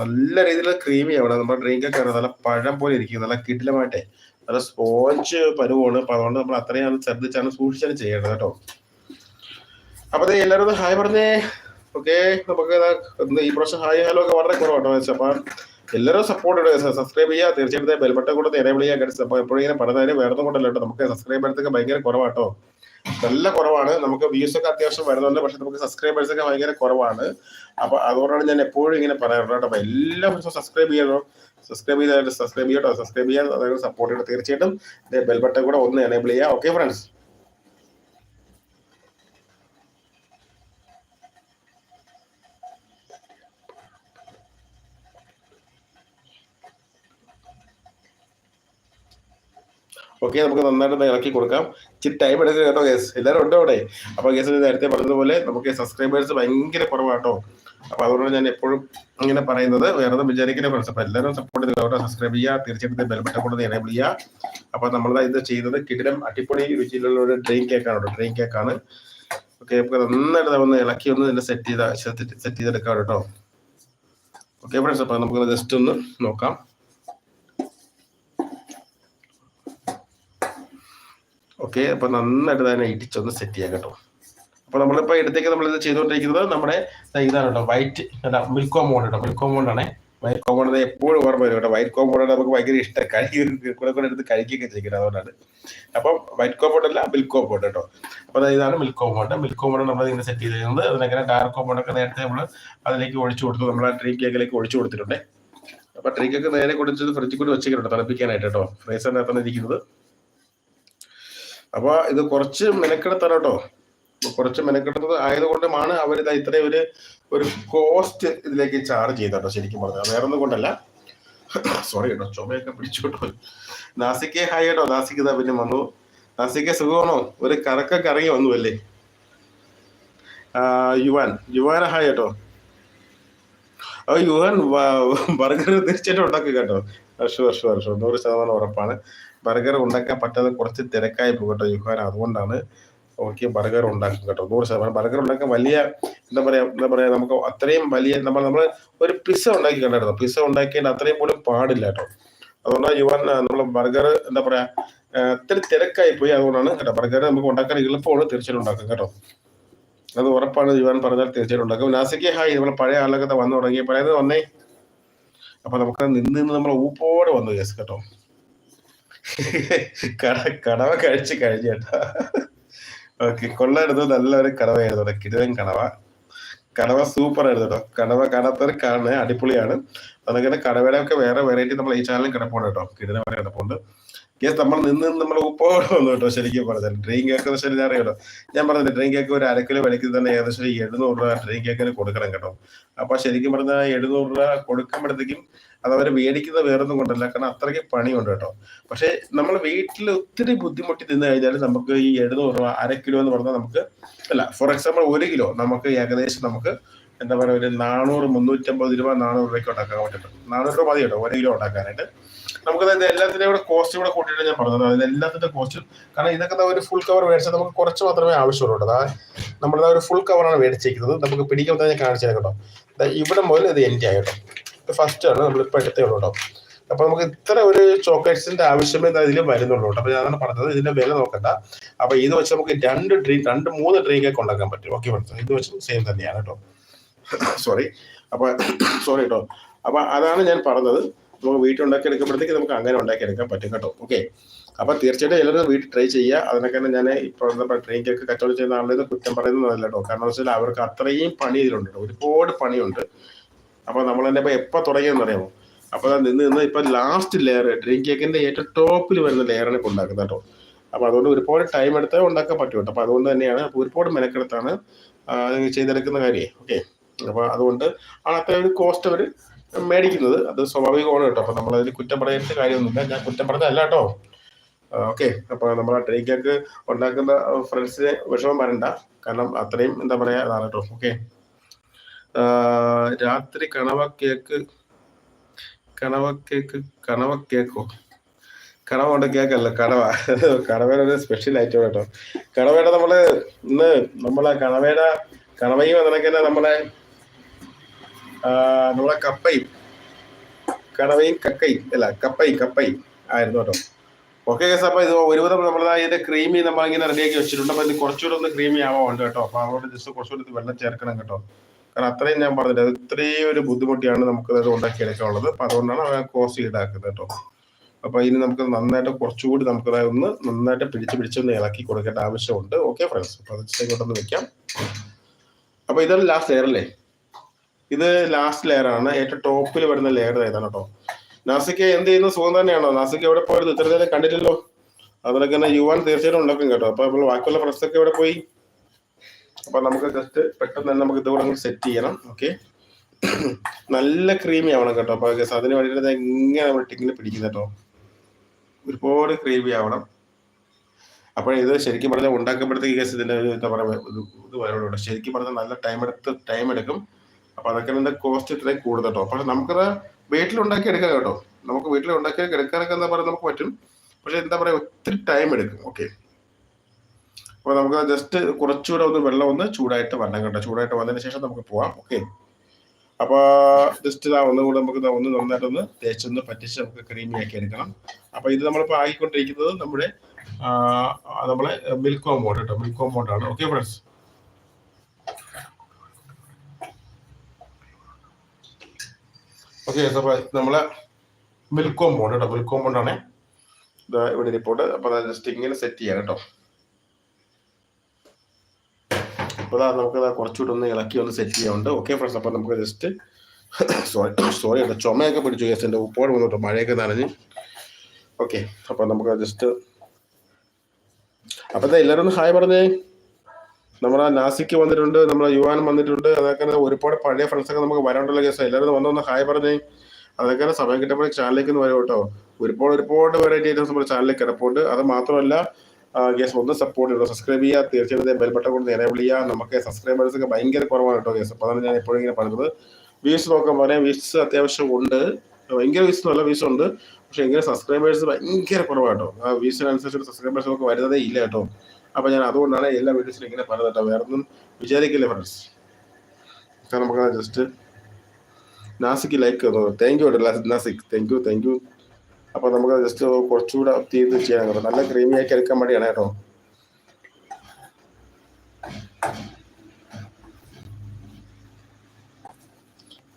നല്ല രീതിയിൽ ക്രീമി ആവണം നമ്മുടെ ഡ്രിങ്ക് ഒക്കെ നല്ല പഴം പോലെ ഇരിക്കും. നല്ല കിടിലമായിട്ടേ. നല്ല സ്പോഞ്ച് പരുവാണ്. അപ്പോൾ അതുകൊണ്ട് നമ്മൾ അത്രയും ശ്രദ്ധിച്ചാണ് സൂക്ഷിച്ചാണ് ചെയ്യേണ്ടത് കേട്ടോ. അപ്പോൾ എല്ലാവരും ഒന്ന് ഹായ് പറഞ്ഞേ. ഓക്കെ നമുക്ക് ഈ പ്രാവശ്യം ഹായ് ഹലോ ഒക്കെ വളരെ കുറവാട്ടോ അപ്പം എല്ലാവരും സപ്പോർട്ട് ഇടുക സബ്സ്ക്രൈബ് ചെയ്യുക. തീർച്ചയായിട്ടും ബെൽബട്ടൺ കൂടെ എനേബിൾ ചെയ്യുക അപ്പോൾ എപ്പോഴും ഇങ്ങനെ പറഞ്ഞാലും വേറെ കൊണ്ടല്ലോ നമുക്ക് സബ്സ്ക്രൈബ് സബ്സ്ക്രൈബേഴ്സൊക്കെ ഭയങ്കര കുറവാട്ടോ നല്ല കുറവാണ്. നമുക്ക് വ്യൂസ് ഒക്കെ അത്യാവശ്യം വരുന്നുണ്ട്. പക്ഷെ നമുക്ക് സബ്സ്ക്രൈബേഴ്സ് ഒക്കെ ഭയങ്കര കുറവാണ്. അപ്പൊ അതുകൊണ്ടാണ് ഞാൻ എപ്പോഴും ഇങ്ങനെ പറയാറുണ്ട് അപ്പൊ എല്ലാ ദിവസവും സബ്സ്ക്രൈബ് ചെയ്യണം. സബ്സ്ക്രൈബ് ചെയ്താൽ സബ്സ്ക്രൈബ് ചെയ്യട്ടോ. സബ്സ്ക്രൈബ് ചെയ്യാൻ അതായത് സപ്പോർട്ട് ചെയ്യണം. തീർച്ചയായിട്ടും ബെൽ ബട്ടൺ കൂടെ ഒന്ന് എനേബിൾ ചെയ്യുക ഓക്കെ ഫ്രണ്ട്സ് ഓക്കെ നമുക്ക് നന്നായിട്ട് ഇറക്കി കൊടുക്കാം. ഇച്ചിരി ടൈം എടുക്കുക കേട്ടോ കേസ് എല്ലാവരും ഉണ്ടോ അവിടെ? അപ്പോൾ കേസ് നേരത്തെ പറഞ്ഞതുപോലെ നമുക്ക് സബ്സ്ക്രൈബേഴ്സ് ഭയങ്കര കുറവാട്ടോ. അപ്പോൾ അതുകൊണ്ട് ഞാൻ എപ്പോഴും ഇങ്ങനെ പറയുന്നത്. വേറെ വിചാരിക്കുന്ന ഫ്രണ്ട്സ് അപ്പോൾ എല്ലാവരും സപ്പോർട്ട് ചെയ്ത് അവിടെ സബ്സ്ക്രൈബ് ചെയ്യുക. തീർച്ചയായിട്ടും ബെൽബട്ടൺ കൊണ്ട് എനേബിൾ ചെയ്യുക. അപ്പോൾ നമ്മൾ ഇത് ചെയ്തത് കിടിലം അടിപൊളി രുചിയിലുള്ള ഒരു ഡ്രീം കേക്കാണ് കേട്ടോ. കേക്ക് കേക്കാണ് ഓക്കെ നമുക്ക് നന്നായിട്ട് ഒന്ന് ഇളക്കി ഒന്ന് ഇതിന്റെ സെറ്റ് ചെയ്ത സെറ്റ് ചെയ്തെടുക്കാം കേട്ടോ. ഓക്കെ ഫ്രണ്ട്സ് അപ്പോൾ നമുക്ക് ജസ്റ്റ് ഒന്ന് നോക്കാം. ഓക്കെ? അപ്പൊ നന്നായിട്ട് തന്നെ ഇടിച്ചൊന്ന് സെറ്റ് ചെയ്യാം കേട്ടോ. അപ്പൊ നമ്മളിപ്പോ ഇടത്തേക്ക് നമ്മൾ ഇത് ചെയ്തുകൊണ്ടിരിക്കുന്നത് നമ്മുടെ ഇതാണ് കേട്ടോ വൈറ്റ് അല്ല മിൽക്ക് കോമ്പൗണ്ട് കേട്ടോ മിൽക്ക് കോമ്പൗണ്ട് ആണ്. വൈറ്റ് കോമ്പൗണ്ട് എപ്പോഴും ഓർമ്മ വരും കേട്ടോ. വൈറ്റ് കോമ്പൗണ്ട് നമുക്ക് ഭയങ്കര ഇഷ്ടം. കഴി കൂടെ കൂടെ എടുത്ത് കഴിക്കുകയൊക്കെ ചെയ്യുന്നത് അതുകൊണ്ടാണ്. അപ്പം വൈറ്റ് കോമ്പൗണ്ട് അല്ല മിൽക്ക് കോമ്പൗണ്ട് കേട്ടോ. അപ്പൊ ഇതാണ് മിൽക്ക് കോമ്പൗണ്ട് മിൽക്ക് കോമ്പൗണ്ട് നമ്മൾ ഇങ്ങനെ സെറ്റ് ചെയ്തിരുന്നത് അതിനങ്ങനെ ഡാർക്ക് കോമ്പൗണ്ട് ഒക്കെ നേരത്തെ നമ്മൾ അതിലേക്ക് ഒഴിച്ചു കൊടുത്തു. നമ്മൾ ആ ട്രീ കേക്കിലേക്ക് ഒഴിച്ചു കൊടുത്തിട്ടുണ്ട്. അപ്പൊ ട്രീ കേക്ക് നേരെ കൊടുത്തത് ഫ്രിഡ്ജിൽ കൂടി വെച്ചിട്ടുണ്ട് തണുപ്പിക്കാനായിട്ട് കേട്ടോ. ഫ്രീസറിനകത്താണ് ഇരിക്കുന്നത്. അപ്പൊ ഇത് കുറച്ച് മെനക്കെടുത്താണ് കേട്ടോ കുറച്ച് മെനക്കെടുത്തത് ആയതുകൊണ്ടുമാണ് അവർ ഇത് ഇത്രയും ഒരു ഒരു കോസ്റ്റ് ഇതിലേക്ക് ചാർജ് ചെയ്തോ ശരിക്കും പറഞ്ഞത് വേറെ ഒന്നും കൊണ്ടല്ല. സോറി കേട്ടോ ചുമയൊക്കെ പിടിച്ചു കേട്ടോ നാസിക്കെ ഹായ് കേട്ടോ നാസിക്ക് ഇതാ പിന്നെ വന്നു. നാസിക്കെ സുഖമാണോ? ഒരു കറക്കൊക്കെ ഇറങ്ങി വന്നുവല്ലേ യുവാൻ. യുവാന ഹായ് കേട്ടോ ഓ യുവാൻ ബർഗർ തീർച്ചയായിട്ടും ഉണ്ടാക്കി കേട്ടോ. ഷുവർ ഷുവർ ഷുവർ നൂറ് ശതമാനം ഉറപ്പാണ്. ബർഗർ ഉണ്ടാക്കാൻ പറ്റാതെ കുറച്ച് തിരക്കായി പോകും കേട്ടോ യുഹാൻ. അതുകൊണ്ടാണ് ഓക്കെ ബർഗർ ഉണ്ടാക്കും കേട്ടോ. നൂറ് ശതമാനം ബർഗർ ഉണ്ടാക്കാൻ വലിയ എന്താ പറയാ എന്താ പറയാ നമുക്ക് അത്രയും വലിയ നമ്മൾ നമ്മൾ ഒരു പിസ്സ ഉണ്ടാക്കി കണ്ടായിരുന്നു പിസ്സ ഉണ്ടാക്കിയതിന് അത്രയും പോലും പാടില്ല കേട്ടോ. അതുകൊണ്ടാണ് യുവാൻ നമ്മൾ ബർഗർ എന്താ പറയാ ഇത്തിരി തിരക്കായി പോയി അതുകൊണ്ടാണ് കേട്ടോ. ബർഗർ നമുക്ക് ഉണ്ടാക്കാൻ എളുപ്പമാണ് തീർച്ചയായിട്ടും ഉണ്ടാക്കും കേട്ടോ. അത് ഉറപ്പാണ് യുവാൻ പറഞ്ഞാൽ തീർച്ചയായിട്ടും ഉണ്ടാക്കും. നാസിക്ക് ഹായ് നമ്മൾ പഴയ ആളുകളൊക്കെ വന്നു തുടങ്ങി. പഴയത് വന്നേ. അപ്പൊ നമുക്ക് നിന്ന് നിന്ന് നമ്മൾ ഊപ്പോടെ വന്നു കേസ് കേട്ടോ. കട കടവ കഴിച്ച് കഴിഞ്ഞ കേട്ടോ. ഓക്കെ കൊള്ളായിരുന്നു. നല്ലൊരു കടവയായിരുന്നു കിടിലൻ കടവ. കടവ സൂപ്പർ ആയിരുന്നു കേട്ടോ. കടവ കാണാത്തവർ കാണ് അടിപൊളിയാണ്. അതുപോലെ കടവയുടെ ഒക്കെ വേറെ വെറൈറ്റി നമ്മൾ ഈ ചാനലിൽ കിടപ്പുണ്ട് കേട്ടോ. കിടിലൻ വരെ കിടപ്പുണ്ട്. കേസ് നമ്മൾ നിന്ന് നമ്മൾ ഉപ്പോടെ വന്നു കേട്ടോ ശരിക്കും പറഞ്ഞാൽ ഡ്രീം കേക്ക് എന്ന് വെച്ചാൽ അറിയാലോ ഞാൻ പറഞ്ഞത് ഡ്രീം കേക്ക് ഒരു അരക്കിലും വിലയ്ക്ക് തന്നെ ഏകദേശം എഴുന്നൂറ് രൂപ ഡ്രീം കേക്കിന് കൊടുക്കണം കേട്ടോ. അപ്പൊ ശരിക്കും പറഞ്ഞാൽ എഴുന്നൂറ് രൂപ കൊടുക്കുമ്പോഴത്തേക്കും അത് അവർ മേടിക്കുന്നത് വേറൊന്നും കൊണ്ടല്ല. കാരണം അത്രയ്ക്ക് പണിയുണ്ട് കേട്ടോ. പക്ഷെ നമ്മൾ വീട്ടിൽ ഒത്തിരി ബുദ്ധിമുട്ടി തിന്നു കഴിഞ്ഞാൽ നമുക്ക് ഈ എഴുന്നൂറ് രൂപ അര കിലോ എന്ന് പറഞ്ഞാൽ നമുക്ക് അല്ല ഫോർ എക്സാമ്പിൾ ഒരു കിലോ നമുക്ക് ഏകദേശം നമുക്ക് എന്താ പറയുക ഒരു നാനൂറ് മുന്നൂറ്റമ്പത് രൂപ നാനൂറ് രൂപയ്ക്ക് ഉണ്ടാക്കാൻ പറ്റും. നാനൂറ് രൂപ മതി കേട്ടോ ഒരു കിലോ ഉണ്ടാക്കാനായിട്ട്. നമുക്ക് അതായത് എല്ലാത്തിന്റെ കൂടെ കോസ്റ്റ് കൂടെ കൂട്ടിയിട്ട് ഞാൻ പറഞ്ഞത്. അതായത് എല്ലാത്തിന്റെ കോസ്റ്റ് കാരണം ഇതൊക്കെ ഒരു ഫുൾ കവർ മേടിച്ചാൽ നമുക്ക് കുറച്ച് മാത്രമേ ആവശ്യമുള്ളൂ അതായത് നമ്മളിതാ ഒരു ഫുൾ കവറാണ് മേടിച്ചേക്കുന്നത്. നമുക്ക് പിടിക്കാൻ തന്നെ കാണിച്ചു കേട്ടോ. ഇവിടെ മുതൽ ഇത് എന്റെ ആയിട്ടോ ഫസ്റ്റ് ആണ് നമ്മളിപ്പോൾ എടുത്തേ ഉള്ളൂ കേട്ടോ. അപ്പൊ നമുക്ക് ഇത്ര ഒരു ചോക്ലേറ്റ്സിന്റെ ആവശ്യമേ ഇതിൽ വരുന്നുള്ളൂ അപ്പൊ ഞാനാണ് പറഞ്ഞത് ഇതിന്റെ വില നോക്കണ്ട. അപ്പൊ ഇത് വെച്ച് നമുക്ക് രണ്ട് ഡ്രീം രണ്ട് മൂന്ന് ഡ്രീം കേക്ക് പറ്റും. ഓക്കെ ഫ്രണ്ട്സ് ഇത് വെച്ച് സെയിം തന്നെയാണ് കേട്ടോ. സോറി അപ്പൊ സോറി കേട്ടോ. അപ്പൊ അതാണ് ഞാൻ പറഞ്ഞത്. നമുക്ക് വീട്ടിൽ ഉണ്ടാക്കി എടുക്കുമ്പോഴത്തേക്ക് നമുക്ക് അങ്ങനെ ഉണ്ടാക്കി എടുക്കാൻ പറ്റും കേട്ടോ. ഓക്കെ അപ്പൊ തീർച്ചയായിട്ടും എല്ലാവരും വീട്ടിൽ ട്രൈ ചെയ്യുക. അതിനൊക്കെ ഞാൻ ഇപ്പോൾ ട്രെയിൻ കേക്ക് കച്ചവടം ചെയ്യുന്ന ആളുടെ കുറ്റം പറയുന്നതല്ല കേട്ടോ. കാരണം വെച്ചാൽ അവർക്ക് അത്രയും പണി ഇതിലുണ്ട് ഒരുപാട് പണിയുണ്ട്. അപ്പൊ നമ്മൾ തന്നെ ഇപ്പൊ എപ്പോ തുടങ്ങിയെന്ന് അറിയാമോ അപ്പൊ നിന്ന് നിന്ന് ഇപ്പൊ ലാസ്റ്റ് ലെയർ ഡ്രീം കേക്കിന്റെ ഏറ്റവും ടോപ്പിൽ വരുന്ന ലെയറാണ് ഇപ്പൊ ഉണ്ടാക്കുന്നത് കേട്ടോ. അപ്പൊ അതുകൊണ്ട് ഒരുപാട് ടൈം എടുത്താൽ ഉണ്ടാക്കാൻ പറ്റും കേട്ടോ. അപ്പൊ അതുകൊണ്ട് തന്നെയാണ് അപ്പൊ ഒരുപാട് മെനക്കെടുത്താണ് ചെയ്തെടുക്കുന്ന കാര്യം. ഓക്കെ അപ്പൊ അതുകൊണ്ട് ആ അത്ര ഒരു കോസ്റ്റ് അവർ മേടിക്കുന്നത്. അത് സ്വാഭാവികമാണ് കേട്ടോ. അപ്പൊ നമ്മളതിൽ കുറ്റം പറയേണ്ട കാര്യമൊന്നുമില്ല. ഞാൻ കുറ്റം പറഞ്ഞതല്ല കേട്ടോ. ഓക്കെ അപ്പൊ നമ്മൾ ആ ഡ്രീം കേക്ക് ഉണ്ടാക്കുന്ന ഫ്രണ്ട്സിനെ വിഷമം വരണ്ട. കാരണം അത്രയും എന്താ പറയാ അതാണ് കേട്ടോ. ഓക്കെ രാത്രി കണവ കേക്ക് കണവ കേക്ക് കണവ കൊണ്ട് കേക്കല്ല കണവ. കണവയുടെ ഒരു സ്പെഷ്യൽ ഐറ്റം കേട്ടോ. കണവയുടെ നമ്മൾ ഇന്ന് നമ്മളെ കണവയുടെ കണവയും അതിനൊക്കെ നമ്മളെ നമ്മളെ കപ്പയും കണവയും കക്കയും അല്ല കപ്പയും കപ്പയും ആയിരുന്നു കേട്ടോ. ഓക്കെ കേസ് അപ്പൊ ഇത് ഒരുവിധം നമ്മൾ ഇതിന്റെ ക്രീമി നമ്മളിങ്ങനെ റെഡിയാക്കി വെച്ചിട്ടുണ്ട്. അപ്പൊ ഇത് കുറച്ചുകൂടെ ഒന്ന് ക്രീമി ആവാറുണ്ട് കേട്ടോ. അപ്പൊ അതുകൊണ്ട് ജസ്റ്റ് കുറച്ചുകൂടി വെള്ളം ചേർക്കണം കേട്ടോ. കാരണം അത്രയും ഞാൻ പറഞ്ഞില്ല ഇത്രയും ഒരു ബുദ്ധിമുട്ടിയാണ് നമുക്ക് അത് ഉണ്ടാക്കി എടുക്കാനുള്ളത് അപ്പൊ അതുകൊണ്ടാണ് കോസ്റ്റ് ഈടാക്കുന്നത് കേട്ടോ. അപ്പൊ ഇനി നമുക്ക് നന്നായിട്ട് കുറച്ചുകൂടി നമുക്ക് ഒന്ന് നന്നായിട്ട് പിടിച്ച് പിടിച്ചൊന്ന് ഇളക്കി കൊടുക്കേണ്ട ആവശ്യമുണ്ട്. ഓക്കെ ഫ്രണ്ട്സ് അപ്പൊ അത് വെക്കാം. അപ്പൊ ഇതാണ് ലാസ്റ്റ് ലെയർ അല്ലേ? ഇത് ലാസ്റ്റ് ലെയർ ആണ്. ഏറ്റവും ടോപ്പിൽ വരുന്ന ലെയർ ഏതാണ് കേട്ടോ. നാസിക്ക് എന്ത് ചെയ്യുന്ന? സുഖം തന്നെയാണോ? നാസിക്ക് എവിടെ പോയത്? ഇത്ര നേരം കണ്ടില്ലല്ലോ. അതുപോലെ തന്നെ യുവാൻ തീർച്ചയായിട്ടും ഉണ്ടാക്കും കേട്ടോ. അപ്പൊ ബാക്കിയുള്ള ഫ്രണ്ട്സ് ഒക്കെ എവിടെ പോയി? അപ്പൊ നമുക്ക് ജസ്റ്റ് പെട്ടെന്ന് തന്നെ നമുക്ക് ഇതുകൂടെ സെറ്റ് ചെയ്യണം ഓക്കെ നല്ല ക്രീമി ആവണം കേട്ടോ. അപ്പൊ ഗസ് അതിന് വേണ്ടിയിട്ട് ഇങ്ങനെ നമ്മൾ ടിങ്ങിൽ പിടിക്കുന്നത് കേട്ടോ. ഒരുപാട് ക്രീമി ആവണം. അപ്പോൾ ഇത് ശരിക്കും പറഞ്ഞാൽ ഉണ്ടാക്കുമ്പോഴത്തേക്ക് ഗസ് ഇതിന്റെ ഒരു എന്താ പറയുക ഇത് ശരിക്കും പറഞ്ഞാൽ നല്ല ടൈം എടുത്ത് ടൈം എടുക്കും. അപ്പൊ അതൊക്കെ ഇതിന്റെ കോസ്റ്റ് ഇത്രയും കൂടുതൽ കേട്ടോ. പക്ഷെ നമുക്കത് വീട്ടിലുണ്ടാക്കി എടുക്കാം കേട്ടോ. നമുക്ക് വീട്ടിൽ ഉണ്ടാക്കി എടുക്കാനൊക്കെ എന്താ പറയുക നമുക്ക് പറ്റും. പക്ഷെ എന്താ പറയുക ഒത്തിരി ടൈം എടുക്കും ഓക്കെ അപ്പൊ നമുക്ക് ജസ്റ്റ് കുറച്ചുകൂടെ ഒന്ന് വെള്ളം ഒന്ന് ചൂടായിട്ട് വരണം കേട്ടോ ചൂടായിട്ട് വന്നതിന് ശേഷം നമുക്ക് പോവാം. ഓക്കെ അപ്പൊ ജസ്റ്റ് ഇതാ ഒന്നുകൂടെ നമുക്ക് ഒന്ന് നന്നായിട്ടൊന്ന് തേച്ചൊന്ന് പറ്റിച്ച് നമുക്ക് ക്രീമി ആക്കി എടുക്കണം. അപ്പൊ ഇത് നമ്മളിപ്പോ ആക്കിക്കൊണ്ടിരിക്കുന്നത് നമ്മുടെ നമ്മളെ മിൽക്ക് കോമ്പൗണ്ട് കേട്ടോ മിൽക്ക് കോമ്പൗണ്ട് ആണ്. ഓക്കെ ഫ്രണ്ട്സ് ഓക്കെ നമ്മളെ മിൽക്ക് കോമ്പൗണ്ട് കേട്ടോ മിൽക്ക് കോമ്പൗണ്ട് ആണ് ഇവിടെ റിപ്പോർട്ട് അപ്പൊ ജസ്റ്റ് ഇങ്ങനെ സെറ്റ് ചെയ്യാം കേട്ടോ. അപ്പൊ ദാ നമുക്ക് കുറച്ചുകൂടെ ഒന്ന് ഇളക്കി ഒന്ന് സെറ്റ് ചെയ്യാറുണ്ട് ഓക്കെ ഫ്രണ്ട്സ് അപ്പോൾ നമുക്ക് ജസ്റ്റ് സോറി സോറി കേട്ടോ. ചുമയൊക്കെ പിടിച്ചു കേസ് എന്റെ ഉപ്പോട് വന്നിട്ട് മഴയൊക്കെ നനഞ്ഞ്. ഓക്കെ അപ്പോൾ നമുക്ക് ജസ്റ്റ് അപ്പം എല്ലാവരും ഒന്ന് ഹായ് പറഞ്ഞേ. നമ്മുടെ നാസിക്ക് വന്നിട്ടുണ്ട് നമ്മുടെ യുവാൻ വന്നിട്ടുണ്ട് അതൊക്കെ ഒരുപാട് പഴയ ഫ്രണ്ട്സൊക്കെ നമുക്ക് വരാനുള്ള കേസ് എല്ലാവരും വന്നൊന്ന് ഹായ് പറഞ്ഞേ. അതൊക്കെ സമയം കിട്ടുമ്പോൾ ചാനലിലേക്ക് ഒന്ന് വരും കേട്ടോ. ഒരുപാട് ഒരുപാട് വെറൈറ്റി ഐറ്റംസ് നമ്മുടെ ചാനലിൽ കിടപ്പുണ്ട്. അത് മാത്രമല്ല ഗേസ് ഒന്ന് സപ്പോർട്ട് ചെയ്തു? സബ്സ്ക്രൈബ് ചെയ്യുക. തീർച്ചയായിട്ടും ബെൽ ബട്ടൺ കൊണ്ട് നേരെ ചെയ്യുക നമുക്ക് സബ്സ്ക്രൈബേഴ്സ് ഒക്കെ ഭയങ്കര കുറവാണ് കേട്ടോ ഗേസ് അപ്പോൾ അതാണ് ഞാൻ എപ്പോഴും ഇങ്ങനെ പറയുന്നത് വ്യൂസ് നോക്കാൻ പറയാം. വ്യൂസ് അത്യാവശ്യം ഉണ്ട്. ഭയങ്കര വ്യൂസ് നല്ല വ്യൂസ് ഉണ്ട്. പക്ഷെ എങ്ങനെ സബ്സ്ക്രൈബേഴ്സ് ഭയങ്കര കുറവാണ് കേട്ടോ. ആ വ്യൂസിനനുസരിച്ച് സബ്സ്ക്രൈബേഴ്സ് നമുക്ക് വരുന്നതേ ഇല്ല കേട്ടോ. അപ്പൊ ഞാൻ അതുകൊണ്ടാണ് എല്ലാ വീഡിയോസിലും ഇങ്ങനെ പറയുന്നത് കേട്ടോ. വേറെ ഒന്നും വിചാരിക്കില്ല ഫ്രണ്ട്സ് നമുക്ക് just Nashik like thank you കേട്ടോ Nashik. Thank you thank you അപ്പൊ നമുക്ക് ജസ്റ്റ് കുറച്ചുകൂടെ ചെയ്ത് ചെയ്യാൻ കേട്ടോ. നല്ല ക്രീമി ആക്കി എടുക്കാൻ വേണ്ടിയാണ് കേട്ടോ.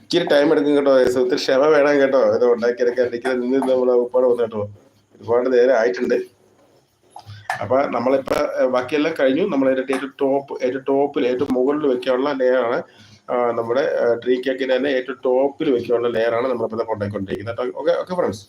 ഇച്ചിരി ടൈം എടുക്കും കേട്ടോ. ഒത്തിരി ക്ഷമ വേണം കേട്ടോ. ഇത് ഉണ്ടാക്കിയെടുക്കാൻ എനിക്ക് നിന്ന് നമ്മൾ ഉപ്പാട് വന്നു കേട്ടോ. ഒരുപാട് നേരം ആയിട്ടുണ്ട്. അപ്പൊ നമ്മളിപ്പോ ബാക്കിയെല്ലാം കഴിഞ്ഞു. നമ്മൾ ഏറ്റവും ടോപ്പ് ഏറ്റവും ടോപ്പിൽ ഏറ്റവും മുകളിൽ വെക്കാനുള്ള ലെയറാണ് നമ്മുടെ ഡ്രീ കേക്കിന് തന്നെ ഏറ്റവും ടോപ്പിൽ വെക്കാനുള്ള ലെയറാണ് നമ്മളിപ്പോ കൊണ്ടുപോയിക്കൊണ്ടിരിക്കുന്നത്. ഓക്കെ ഓക്കെ ഫ്രണ്ട്സ്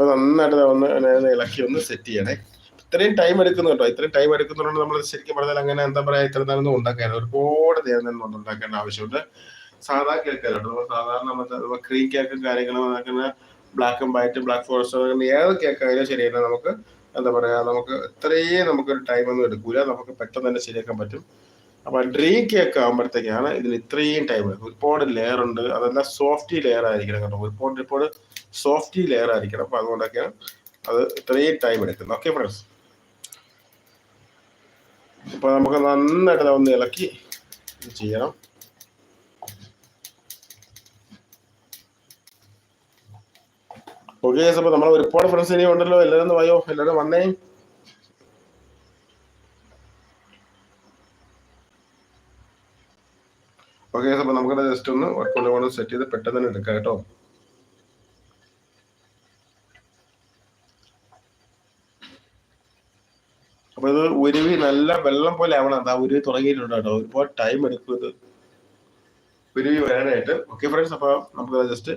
ഇപ്പൊ നന്നായിട്ട് ഒന്ന് ഇളക്കി ഒന്ന് സെറ്റ് ചെയ്യണേ. ഇത്രയും ടൈം എടുക്കുന്നു കേട്ടോ. ഇത്രയും ടൈം എടുക്കുന്നതുകൊണ്ട് നമ്മൾ ശരിക്കും പറഞ്ഞാൽ അങ്ങനെ എന്താ പറയാ ഇത്ര നേരം ഉണ്ടാക്കാൻ ഒരുപാട് നേരം തന്നെ ഉണ്ടാക്കേണ്ട ആവശ്യമുണ്ട്. സാധാ കേക്ക് നമ്മൾ സാധാരണ നമ്മൾ ക്രീം കേക്കും കാര്യങ്ങളും അങ്ങനെ black and white black forest ഏത് കേക്ക് ആയാലും ശരിയല്ല നമുക്ക് എന്താ പറയാ നമുക്ക് ഇത്രയും നമുക്കൊരു ടൈം ഒന്നും എടുക്കൂല. നമുക്ക് പെട്ടെന്ന് തന്നെ ശരിയാക്കാൻ പറ്റും. അപ്പൊ ഡ്രീം കേക്ക് ആകുമ്പോഴത്തേക്കാണ് ഇതിന് ഇത്രയും ടൈം ഒരുപാട് ലെയർ ഉണ്ട്. അതെല്ലാം സോഫ്റ്റ് ലെയർ ആയിരിക്കണം കേട്ടോ. ഒരുപാട് ഒരുപാട് സോഫ്റ്റി ലെയർ ആയിരിക്കണം. അപ്പൊ അതുകൊണ്ടൊക്കെയാണ് അത് ഇത്രയും ടൈം എടുക്കുന്നത് ഓക്കെ ഫ്രണ്ട്സ് അപ്പൊ നമുക്ക് നന്നായിട്ട് ഒന്ന് ഇളക്കി ചെയ്യണം. ഓക്കെ അപ്പൊ നമ്മളെ ഒരുപാട് ഫ്രണ്ട്സ് ഇനി ഉണ്ടല്ലോ. എല്ലാവരും വയോ? എല്ലാവരും വന്നേ? ഓക്കെ അപ്പൊ നമുക്കത് ജസ്റ്റ് ഒന്ന് വർക്കൗട്ട് സെറ്റ് ചെയ്ത് പെട്ടെന്ന് തന്നെ എടുക്കാം കേട്ടോ അപ്പൊ ഇത് ഉരുവി നല്ല വെള്ളം പോലെ ആവണം. അതാ ഒരു തുടങ്ങിയിട്ടുണ്ട് ഒരുപാട് ടൈം എടുക്കും ഇത്. ഉരുവി വരാനായിട്ട്. ഓക്കെ ഫ്രണ്ട്സ് അപ്പൊ നമുക്ക് ജസ്റ്റ്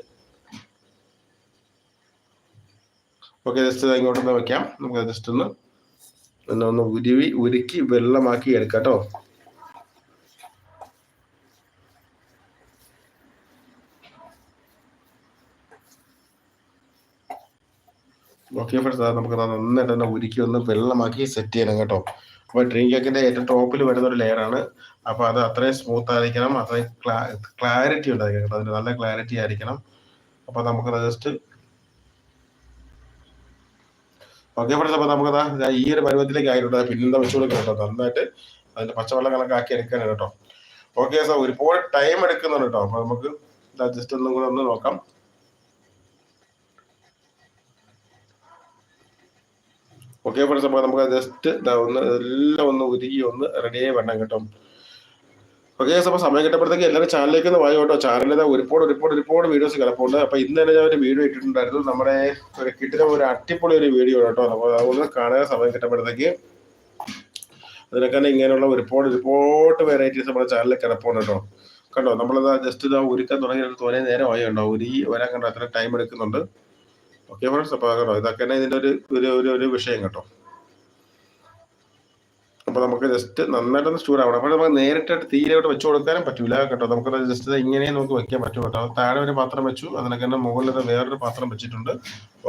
ഓക്കെ ജസ്റ്റ് ഇങ്ങോട്ടൊന്ന് വെക്കാം. നമുക്ക് ജസ്റ്റ് ഒന്ന് പിന്നെ ഒന്ന് ഉരുവി ഉരുക്കി വെള്ളമാക്കി എടുക്കാം കേട്ടോ. ഓക്കെ ഫ്രണ്ട്സ് നമുക്ക് നന്നായിട്ട് തന്നെ ഉരുക്കി ഒന്ന് വെള്ളമാക്കി സെറ്റ് ചെയ്യണം കേട്ടോ. അപ്പോൾ ഡ്രീം കേക്കിന്റെ ഏറ്റവും ടോപ്പിൽ വരുന്ന ഒരു ലെയറാണ് അപ്പോൾ അത് അത്രയും സ്മൂത്ത് ആയിരിക്കണം. അത്രയും ക്ലാരിറ്റി ഉണ്ടായിരിക്കണം. അതിന് നല്ല ക്ലാരിറ്റി ആയിരിക്കണം. അപ്പോൾ നമുക്ക് ജസ്റ്റ് ഓക്കെ ഫ്രണ്ട്സ് അപ്പോൾ നമുക്ക് ഈ ഒരു പരുവത്തിലേക്ക് ആയിട്ടുണ്ട്. പിന്നെന്താ വെച്ച് കൊടുക്കണം കേട്ടോ. നന്നായിട്ട് അതിന്റെ പച്ചവെള്ളം കണക്കാക്കി എടുക്കാനാണ് കേട്ടോ. ഓക്കെ സാർ ഒരുപാട് ടൈം എടുക്കുന്നുണ്ട് കേട്ടോ. അപ്പോൾ നമുക്ക് ജസ്റ്റ് ഒന്നും കൂടെ ഒന്ന് നോക്കാം. ഓക്കെ ഫ്രണ്ട്സ് അപ്പോൾ നമുക്ക് ജസ്റ്റ് ഒന്ന് എല്ലാം ഒന്ന് ഉരുകി ഒന്ന് റെഡിയായി വേണം കേട്ടോ. ഓക്കെ അപ്പോൾ സമയം കിട്ടപ്പോഴത്തേക്ക് എല്ലാവരും ചാനലിലേക്ക് ഒന്ന് വായി കേട്ടോ. ചാനലിൽ ഒരുപാട് ഒരുപാട് ഒരുപാട് വീഡിയോസ് കിടപ്പുണ്ട്. അപ്പോൾ ഇന്ന് തന്നെ ഞാൻ ഒരു വീഡിയോ ഇട്ടിട്ടുണ്ടായിരുന്നു. നമ്മുടെ ഒരു കിട്ടുന്ന ഒരു അടിപൊളി ഒരു വീഡിയോ കേട്ടോ. അപ്പോൾ അതുകൊണ്ട് കാണാൻ സമയം കിട്ടപ്പോഴത്തേക്ക് അതിനൊക്കെ തന്നെ ഇങ്ങനെയുള്ള ഒരുപാട് ഒരുപാട് വെറൈറ്റീസ് നമ്മുടെ ചാനലിൽ കിടപ്പുണ്ട് കേട്ടോ. കണ്ടോ? നമ്മളിതാ ജസ്റ്റ് ഇതാ ഒരുക്കാൻ തുടങ്ങി തോനെ നേരം ആയി ഉണ്ടോ ഒരു വരാൻ കണ്ടോ? അത്ര ടൈം എടുക്കുന്നുണ്ട്. ഓക്കെ ഫ്രണ്ട്സ് അപ്പോൾ കേട്ടോ ഇതൊക്കെ തന്നെ ഇതിന്റെ ഒരു ഒരു ഒരു വിഷയം കേട്ടോ. അപ്പോൾ നമുക്ക് ജസ്റ്റ് നന്നായിട്ടൊന്ന് സ്റ്റൂർ ആവണം. അപ്പോൾ നമുക്ക് നേരിട്ടായിട്ട് വെച്ചു വെച്ച് കൊടുക്കാനും പറ്റൂല കേട്ടോ. നമുക്ക് ജസ്റ്റ് ഇങ്ങനെ നമുക്ക് വെക്കാൻ പറ്റും കേട്ടോ. താഴെ ഒരു പാത്രം വെച്ചു. അതിനൊക്കെ തന്നെ മുകളിൽ വേറൊരു പാത്രം വെച്ചിട്ടുണ്ട്.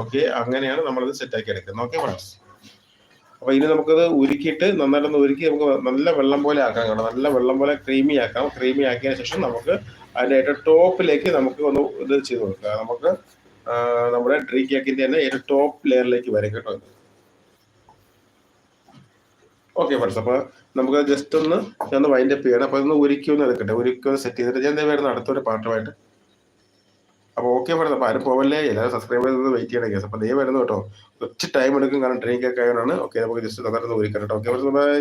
ഓക്കെ അങ്ങനെയാണ് നമ്മളിത് സെറ്റാക്കി എടുക്കുന്നത്. ഓക്കെ ഫ്രണ്ട്സ് അപ്പൊ ഇനി നമുക്കത് ഉരുക്കിയിട്ട് നന്നായിട്ടൊന്ന് ഉരുക്കി നമുക്ക് നല്ല വെള്ളം പോലെ ആക്കാം കേട്ടോ. നല്ല വെള്ളം പോലെ ക്രീമി ആക്കാം. ക്രീമി ആക്കിയതിന് ശേഷം നമുക്ക് അതിന്റെ ഏറ്റവും ടോപ്പിലേക്ക് നമുക്ക് ഒന്ന് ഇത് ചെയ്ത് കൊടുക്കാം. നമുക്ക് നമ്മുടെ ഡ്രീ കേക്കിന്റെ തന്നെ ഏറ്റവും ടോപ്പ് ലെയറിലേക്ക് വരും കേട്ടോ ഓക്കെ ഫ്രണ്ട്സ് അപ്പൊ നമുക്ക് ജസ്റ്റ് ഒന്ന് ഒന്ന് വൈൻഡ് അപ്പ് ചെയ്യണം. അപ്പൊ ഒന്ന് ഉരുക്കി ഒന്ന് എടുക്കട്ടെ. ഒന്ന് സെറ്റ് ചെയ്തിട്ട് ഞാൻ വരുന്ന അടുത്തൊരു പാട്ടുമായിട്ട്. അപ്പോൾ ഓക്കെ ഫ്രണ്ട്സ് അപ്പോൾ ആരും പോവല്ലേ? എല്ലാവരും സബ്സ്ക്രൈബ് ചെയ്ത് വെയിറ്റ് ചെയ്യണം കേസ് അപ്പോൾ നീ വരുന്നു കേട്ടോ. കുറച്ച് ടൈം എടുക്കും കാരണം ട്രെയിൻ ആയതുകൊണ്ടാണ്. ഓക്കെ നമുക്ക് ജസ്റ്റ് നന്നായിട്ട് ഉരിക്കാം കേട്ടോ. Okay friends bye